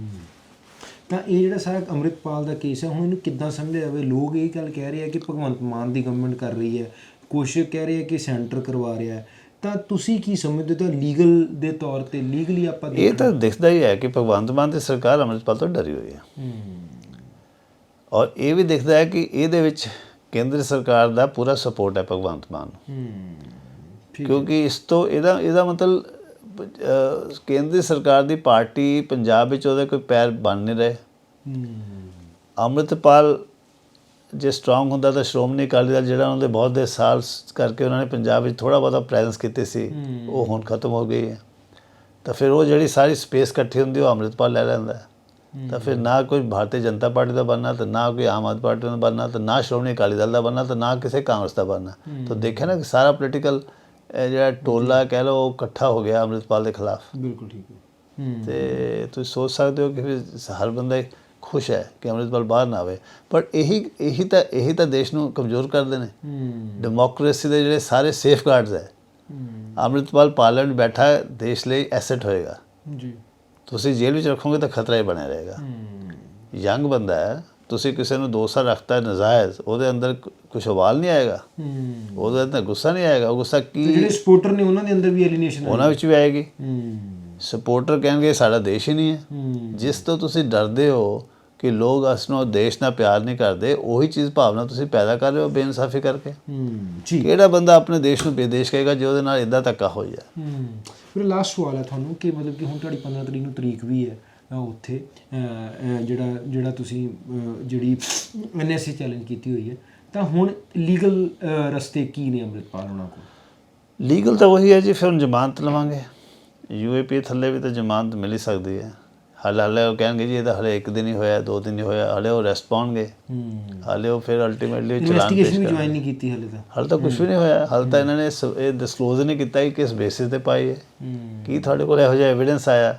ਤਾਂ ਇਹ ਜਿਹੜਾ ਸਾਰਾ ਅੰਮ੍ਰਿਤਪਾਲ ਦਾ ਕੇਸ ਹੈ ਹੁਣ ਇਹਨੂੰ ਕਿੱਦਾਂ ਸਮਝਿਆ ਜਾਵੇ? ਲੋਕ ਇਹ ਗੱਲ ਕਹਿ ਰਹੇ ਆ ਕਿ ਭਗਵੰਤ ਮਾਨ ਦੀ ਗਵਰਨਮੈਂਟ ਕਰ ਰਹੀ ਹੈ। ਕੁਛ ਕਹਿ ਰਹੇ ਆ ਕਿ ਸੈਂਟਰ ਕਰਵਾ ਰਿਹਾ ਹੈ। ਤਾਂ ਤੁਸੀਂ ਕੀ ਸਮਝਦੇ ਹੋ? ਲੀਗਲ ਦੇ ਤੌਰ ਤੇ ਲੀਗਲੀ ਆਪਾਂ ਇਹ ਤਾਂ ਦਿਖਦਾ ਹੀ ਹੈ ਕਿ ਭਗਵੰਤ ਮਾਨ ਦੀ ਸਰਕਾਰ ਅੰਮ੍ਰਿਤਪਾਲ ਤੋਂ ਡਰੀ ਹੋਈ ਹੈ। ਔਰ ਇਹ ਵੀ ਦਿਖਦਾ ਹੈ ਕਿ ਇਹਦੇ ਵਿੱਚ ਕੇਂਦਰ ਸਰਕਾਰ ਦਾ ਪੂਰਾ ਸਪੋਰਟ ਹੈ ਭਗਵੰਤ ਮਾਨ ਨੂੰ। ਕਿਉਂਕਿ ਇਸ ਤੋਂ ਇਹਦਾ ਇਹਦਾ ਮਤਲਬ ਕੇਂਦਰੀ ਸਰਕਾਰ ਦੀ ਪਾਰਟੀ ਪੰਜਾਬ ਵਿੱਚ ਉਹਦੇ ਕੋਈ ਪੈਰ ਬਣ ਨਹੀਂ ਰਹੇ। ਅੰਮ੍ਰਿਤਪਾਲ ਜੇ ਸਟਰੋਂਗ ਹੁੰਦਾ ਤਾਂ ਸ਼੍ਰੋਮਣੀ ਅਕਾਲੀ ਦਲ ਜਿਹੜਾ ਉਹਨਾਂ ਦੇ ਬਹੁਤ ਦੇ ਸਾਲ ਕਰਕੇ ਉਹਨਾਂ ਨੇ ਪੰਜਾਬ ਵਿੱਚ ਥੋੜਾ ਬਹੁਤਾ ਪ੍ਰੈਜ਼ੈਂਸ ਕੀਤੀ ਸੀ ਉਹ ਹੁਣ ਖਤਮ ਹੋ ਗਈ ਹੈ। ਤਾਂ ਫਿਰ ਉਹ ਜਿਹੜੀ ਸਾਰੀ ਸਪੇਸ ਇਕੱਠੀ ਹੁੰਦੀ ਉਹ ਅੰਮ੍ਰਿਤਪਾਲ ਲੈ ਲੈਂਦਾ। ਤਾਂ ਫਿਰ ਨਾ ਕੋਈ ਭਾਰਤੀ ਜਨਤਾ ਪਾਰਟੀ ਦਾ ਬਣਨਾ ਤੇ ਨਾ ਕੋਈ ਆਮ ਆਦਮੀ ਪਾਰਟੀ ਦਾ ਬਣਨਾ ਤੇ ਨਾ ਸ਼੍ਰੋਮਣੀ ਅਕਾਲੀ ਦਲ ਦਾ ਬਣਨਾ ਤੇ ਨਾ ਕਿਸੇ ਕਾਂਗਰਸ ਦਾ ਬਣਨਾ। ਤਾਂ ਦੇਖਿਆ ਨਾ ਕਿ ਸਾਰਾ ਪੋਲੀਟੀਕਲ ਜਿਹੜਾ ਟੋਲਾ ਕਹਿ ਲਓ ਉਹ ਇਕੱਠਾ ਹੋ ਗਿਆ ਅੰਮ੍ਰਿਤਪਾਲ ਦੇ ਖਿਲਾਫ। ਬਿਲਕੁਲ ਠੀਕ ਹੈ। ਤੇ ਤੁਸੀਂ ਸੋਚ ਸਕਦੇ ਹੋ ਕਿ ਹਰ ਬੰਦਾ ਖੁਸ਼ ਹੈ ਕਿ ਅੰਮ੍ਰਿਤਪਾਲ ਬਾਹਰ ਨਾ ਆਵੇ। ਪਰ ਇਹੀ ਇਹੀ ਤਾਂ ਇਹੀ ਤਾਂ ਦੇਸ਼ ਨੂੰ ਕਮਜ਼ੋਰ ਕਰਦੇ ਨੇ। ਡੈਮੋਕ੍ਰੇਸੀ ਦੇ ਜਿਹੜੇ ਸਾਰੇ ਸੇਫਗਾਰਡਸ ਹੈ। ਅੰਮ੍ਰਿਤਪਾਲ ਪਾਰਲੀਮੈਂਟ ਬੈਠਾ ਦੇਸ਼ ਲਈ ਐਸੈਟ ਹੋਏਗਾ। ਜੀ। ਤੁਸੀਂ ਜੇਲ੍ਹ ਵਿੱਚ ਰੱਖੋਗੇ ਤਾਂ ਖਤਰਾ ਹੀ ਬਣਿਆ ਰਹੇਗਾ। ਯੰਗ ਬੰਦਾ ਹੈ ਤੁਸੀਂ ਕਿਸੇ ਨੂੰ ਦੋ ਸਾਲ ਰੱਖਤਾ ਨਜਾਇਜ਼ ਉਹਦੇ ਅੰਦਰ ਕੁਝ ਉਬਾਲ ਨਹੀਂ ਆਏਗਾ। ਉਹਦੇ ਅੰਦਰ ਗੁੱਸਾ ਨਹੀਂ ਆਏਗਾ ਉਹ ਗੁੱਸਾ ਕੀ ਜਿਹੜੇ ਸਪੋਰਟਰ ਨੇ ਉਹਨਾਂ ਦੇ ਅੰਦਰ ਵੀ ਐਲੀਨੇਸ਼ਨ ਉਹਨਾਂ ਵਿੱਚ ਵੀ ਆਏਗੀ। ਸਪੋਰਟਰ ਕਹਿਣਗੇ ਸਾਡਾ ਦੇਸ਼ ਹੀ ਨਹੀਂ ਹੂੰ। ਜਿਸ ਤੋਂ ਤੁਸੀਂ ਡਰਦੇ ਹੋ ਕਿ ਲੋਕ ਇਸ ਨੂੰ ਦੇਸ਼ ਨਾਲ ਪਿਆਰ ਨਹੀਂ ਕਰਦੇ ਉਹੀ ਚੀਜ਼ ਭਾਵਨਾ ਤੁਸੀਂ ਪੈਦਾ ਕਰ ਰਹੇ ਹੋ ਬੇਇਨਸਾਫੀ ਕਰਕੇ। ਹੂੰ ਜੀ। ਕਿਹੜਾ ਬੰਦਾ ਆਪਣੇ ਦੇਸ਼ ਨੂੰ ਬੇਦੇਸ਼ ਕਹੇਗਾ ਜੇ ਉਹਦੇ ਨਾਲ ਇਦਾਂ ਧੱਕਾ ਹੋ ਜਾਏ? ਹੂੰ ਫਿਰ ਲਾਸਟ ਸਵਾਲ ਹੈ ਤੁਹਾਨੂੰ ਕਿ ਮਤਲਬ ਕਿ ਹੁਣ ਤੁਹਾਡੀ 15 ਤਰੀਕ ਨੂੰ ਤਰੀਕ ਵੀ ਹੈ ਉੱਥੇ ਜਿਹੜਾ ਜਿਹੜਾ ਤੁਸੀਂ ਜਿਹੜੀ ਐਨਐਸਏ ਚੈਲੰਜ ਕੀਤੀ ਹੋਈ ਹੈ ਤਾਂ ਹੁਣ ਲੀਗਲ ਰਸਤੇ ਕੀ ਨੇ ਅੰਮ੍ਰਿਤਪਾਲ ਹੋਣਾ ਕੋਲ? ਲੀਗਲ ਤਾਂ ਉਹੀ ਹੈ ਜੀ ਫਿਰ ਜ਼ਮਾਨਤ ਲਵਾਂਗੇ। ਯੂਏਪੀ ਥੱਲੇ ਵੀ ਤਾਂ ਜ਼ਮਾਨਤ ਮਿਲ ਹੀ ਸਕਦੀ ਹੈ। ਹਾਲੇ ਹਾਲੇ ਉਹ ਕਹਿਣਗੇ ਜੀ ਇਹ ਤਾਂ ਹਲੇ ਇੱਕ ਦਿਨ ਹੀ ਹੋਇਆ ਦੋ ਦਿਨ ਹੀ ਹੋਇਆ ਹਲੇ ਉਹ ਰੈਸਟ ਪਾਉਣਗੇ। ਹਾਲੇ ਉਹ ਫਿਰ ਅਲਟੀਮੇਟਲੀ ਚਲਾਨ ਪੇਸ਼ ਕਰਨਗੇ। ਜੁਆਇਨ ਨਹੀਂ ਕੀਤੀ ਹਲੇ ਤਾਂ। ਹਾਲੇ ਤਾਂ ਕੁਝ ਵੀ ਨਹੀਂ ਹੋਇਆ। ਹਾਲੇ ਤਾਂ ਇਹਨਾਂ ਨੇ ਇਹ ਡਿਸਕਲੋਜ਼ ਨਹੀਂ ਕੀਤਾ ਕਿ ਕਿਸ ਬੇਸਿਸ ਤੇ ਪਾਈ ਹੈ। ਕੀ ਤੁਹਾਡੇ ਕੋਲ ਇਹੋ ਜਿਹਾ ਐਵੀਡੈਂਸ ਆਇਆ?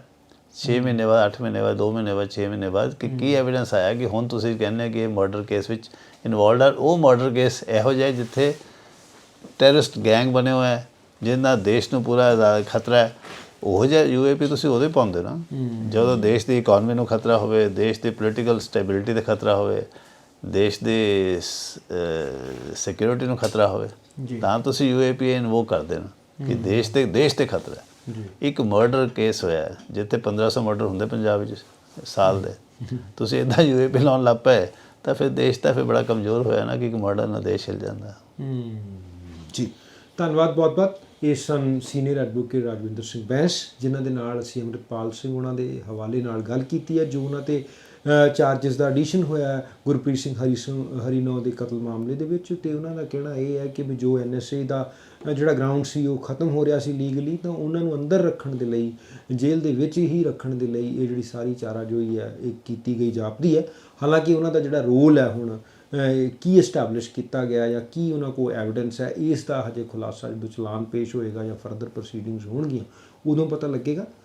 6 ਮਹੀਨੇ ਬਾਅਦ 8 ਮਹੀਨੇ ਬਾਅਦ 2 ਮਹੀਨੇ ਬਾਅਦ 6 ਮਹੀਨੇ ਬਾਅਦ ਕਿ ਕੀ ਐਵੀਡੈਂਸ ਆਇਆ ਕਿ ਹੁਣ ਤੁਸੀਂ ਕਹਿੰਦੇ ਕਿ ਇਹ ਮਰਡਰ ਕੇਸ ਵਿੱਚ ਇਨਵੋਲਡ ਹੈ ਉਹ ਮਰਡਰ ਕੇਸ ਇਹੋ ਜਿਹਾ ਜਿੱਥੇ ਟੈਰਰਿਸਟ ਗੈਂਗ ਬਣੇ ਹੋਏ ਹੈ ਜਿਨ੍ਹਾਂ ਦੇਸ਼ ਨੂੰ ਪੂਰਾ ਖਤਰਾ ਹੈ। ਉਹ ਜਿਹਾ ਯੂਏਪੀ ਤੁਸੀਂ ਉਹਦੇ ਪਾਉਂਦੇ ਨਾ। ਜਦੋਂ ਦੇਸ਼ ਦੀ ਇਕਨੋਮੀ ਨੂੰ ਖਤਰਾ ਹੋਵੇ ਦੇਸ਼ ਦੀ ਪੋਲੀਟੀਕਲ ਸਟੇਬਿਲਿਟੀ ਤੇ ਖਤਰਾ ਹੋਵੇ ਦੇਸ਼ ਦੀ ਸਿਕਿਉਰਿਟੀ ਨੂੰ ਖਤਰਾ ਹੋਵੇ। ਤਾਂ ਤੁਸੀਂ ਯੂਏਪੀ ਇਨਵੋਕ ਕਰਦੇ ਨਾ ਕਿ ਦੇਸ਼ ਤੇ ਦੇਸ਼ ਤੇ ਖਤਰਾ ਜੀ। ਇੱਕ ਮਰਡਰ ਕੇਸ ਹੋਇਆ ਜਿੱਥੇ 1500 ਮਰਡਰ ਹੁੰਦੇ ਪੰਜਾਬ ਵਿੱਚ ਸਾਲ ਦੇ। ਤੁਸੀਂ ਇਦਾਂ ਯੂਏਪੀ ਲਾਉਣ ਲੱਗ ਪਏ ਤਾਂ ਫਿਰ ਦੇਸ਼ ਤਾਂ ਫਿਰ ਬੜਾ ਕਮਜ਼ੋਰ ਹੋਇਆ ਨਾ ਕਿ ਇੱਕ ਮਰਡਰ ਨਾਲ ਦੇਸ਼ ਹਿਲ ਜਾਂਦਾ। ਜੀ। ਧੰਨਵਾਦ ਬਹੁਤ ਬਹੁਤ ਇਹ ਸਨ ਸੀਨੀਅਰ ਐਡਵੋਕੇਟ ਰਾਜਵਿੰਦਰ ਸਿੰਘ ਬੈਂਸ, ਜਿਨ੍ਹਾਂ ਦੇ ਨਾਲ ਅਸੀਂ ਅੰਮ੍ਰਿਤਪਾਲ ਸਿੰਘ ਉਹਨਾਂ ਦੇ ਹਵਾਲੇ ਨਾਲ ਗੱਲ ਕੀਤੀ ਹੈ, ਜੋ ਉਹਨਾਂ ਤੇ ਚਾਰजेस ਦਾ ਐਡੀਸ਼ਨ ਹੋਇਆ ਗੁਰਪ੍ਰੀਤ ਸਿੰਘ ਹਰੀ ਸਿੰਘ ਹਰੀਨੌ ਦੇ ਕਤਲ ਮਾਮਲੇ ਦੇ ਵਿੱਚ। ਤੇ ਉਹਨਾਂ ਦਾ ਕਹਿਣਾ ਇਹ ਹੈ ਕਿ ਵੀ ਜੋ ਐਨਐਸਏ ਦਾ ਜਿਹੜਾ ਗਰਾਊਂਡ ਸੀ, ਉਹ ਖਤਮ ਹੋ ਰਿਹਾ ਸੀ ਲੀਗਲੀ ਤਾਂ ਉਹਨਾਂ ਨੂੰ ਅੰਦਰ ਰੱਖਣ ਦੇ ਲਈ, ਜੇਲ੍ਹ ਦੇ ਵਿੱਚ ਹੀ ਰੱਖਣ ਦੇ ਲਈ ਇਹ ਜਿਹੜੀ ਸਾਰੀ ਚਾਰਾਜੋਈ ਹੈ, ਇਹ ਕੀਤੀ ਗਈ ਜਾਪਦੀ ਹੈ। ਹਾਲਾਂਕਿ ਉਹਨਾਂ ਦਾ ਜਿਹੜਾ ਰੋਲ ਹੈ ਹੁਣ ਕੀ ਐਸਟੈਬਲਿਸ਼ ਕੀਤਾ ਗਿਆ ਜਾਂ ਕੀ ਉਹਨਾਂ ਕੋਲ ਐਵੀਡੈਂਸ ਹੈ? ਇਸ ਦਾ ਹਜੇ ਖੁਲਾਸਾ ਜਦੋਂ ਚਲਾਨ ਪੇਸ਼ ਹੋਏਗਾ ਜਾਂ ਫਰਦਰ ਪ੍ਰੋਸੀਡਿੰਗਸ ਹੋਣਗੀਆਂ, ਉਦੋਂ ਪਤਾ ਲੱਗੇਗਾ।